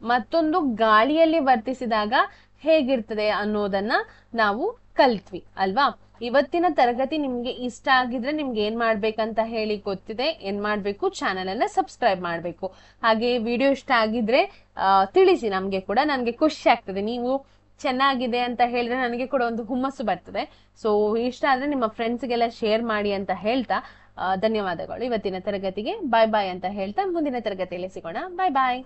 ಮತ್ತೊಂದು ಗಾಳಿಯಲ್ಲಿ ವರ್ತಿಸಿದಾಗ ಹೇಗಿರ್ತದೆ ಅನ್ನೋದನ್ನ ನಾವು ಕಲ್ತ್ವಿ, ಅಲ್ವಾ? ಇವತ್ತಿನ ತರಗತಿ ನಿಮ್ಗೆ ಇಷ್ಟ ಆಗಿದ್ರೆ ನಿಮ್ಗೆ ಏನ್ ಮಾಡ್ಬೇಕಂತ ಹೇಳಿ ಗೊತ್ತಿದೆ, ಏನ್ ಮಾಡ್ಬೇಕು ಚಾನೆಲ್ ಅನ್ನ ಸಬ್ಸ್ಕ್ರೈಬ್ ಮಾಡ್ಬೇಕು. ಹಾಗೆ ವಿಡಿಯೋ ಇಷ್ಟ ಆಗಿದ್ರೆ ತಿಳಿಸಿ ನಮ್ಗೆ ಕೂಡ, ನನ್ಗೆ ಖುಷಿ ಆಗ್ತದೆ. ನೀವು ಚೆನ್ನಾಗಿದೆ ಅಂತ ಹೇಳಿದ್ರೆ ನನಗೆ ಕೂಡ ಒಂದು ಹುಮ್ಮಸ್ಸು ಬರ್ತದೆ. ಸೊ ಇಷ್ಟ ಆದ್ರೆ ನಿಮ್ಮ ಫ್ರೆಂಡ್ಸ್ಗೆಲ್ಲ ಶೇರ್ ಮಾಡಿ ಅಂತ ಹೇಳ್ತಾ ಧನ್ಯವಾದಗಳು. ಇವತ್ತಿನ ತರಗತಿಗೆ ಬಾಯ್ ಬಾಯ್ ಅಂತ ಹೇಳ್ತಾ, ಮುಂದಿನ ತರಗತಿಯಲ್ಲಿ ಸಿಗೋಣ. ಬಾಯ್ ಬಾಯ್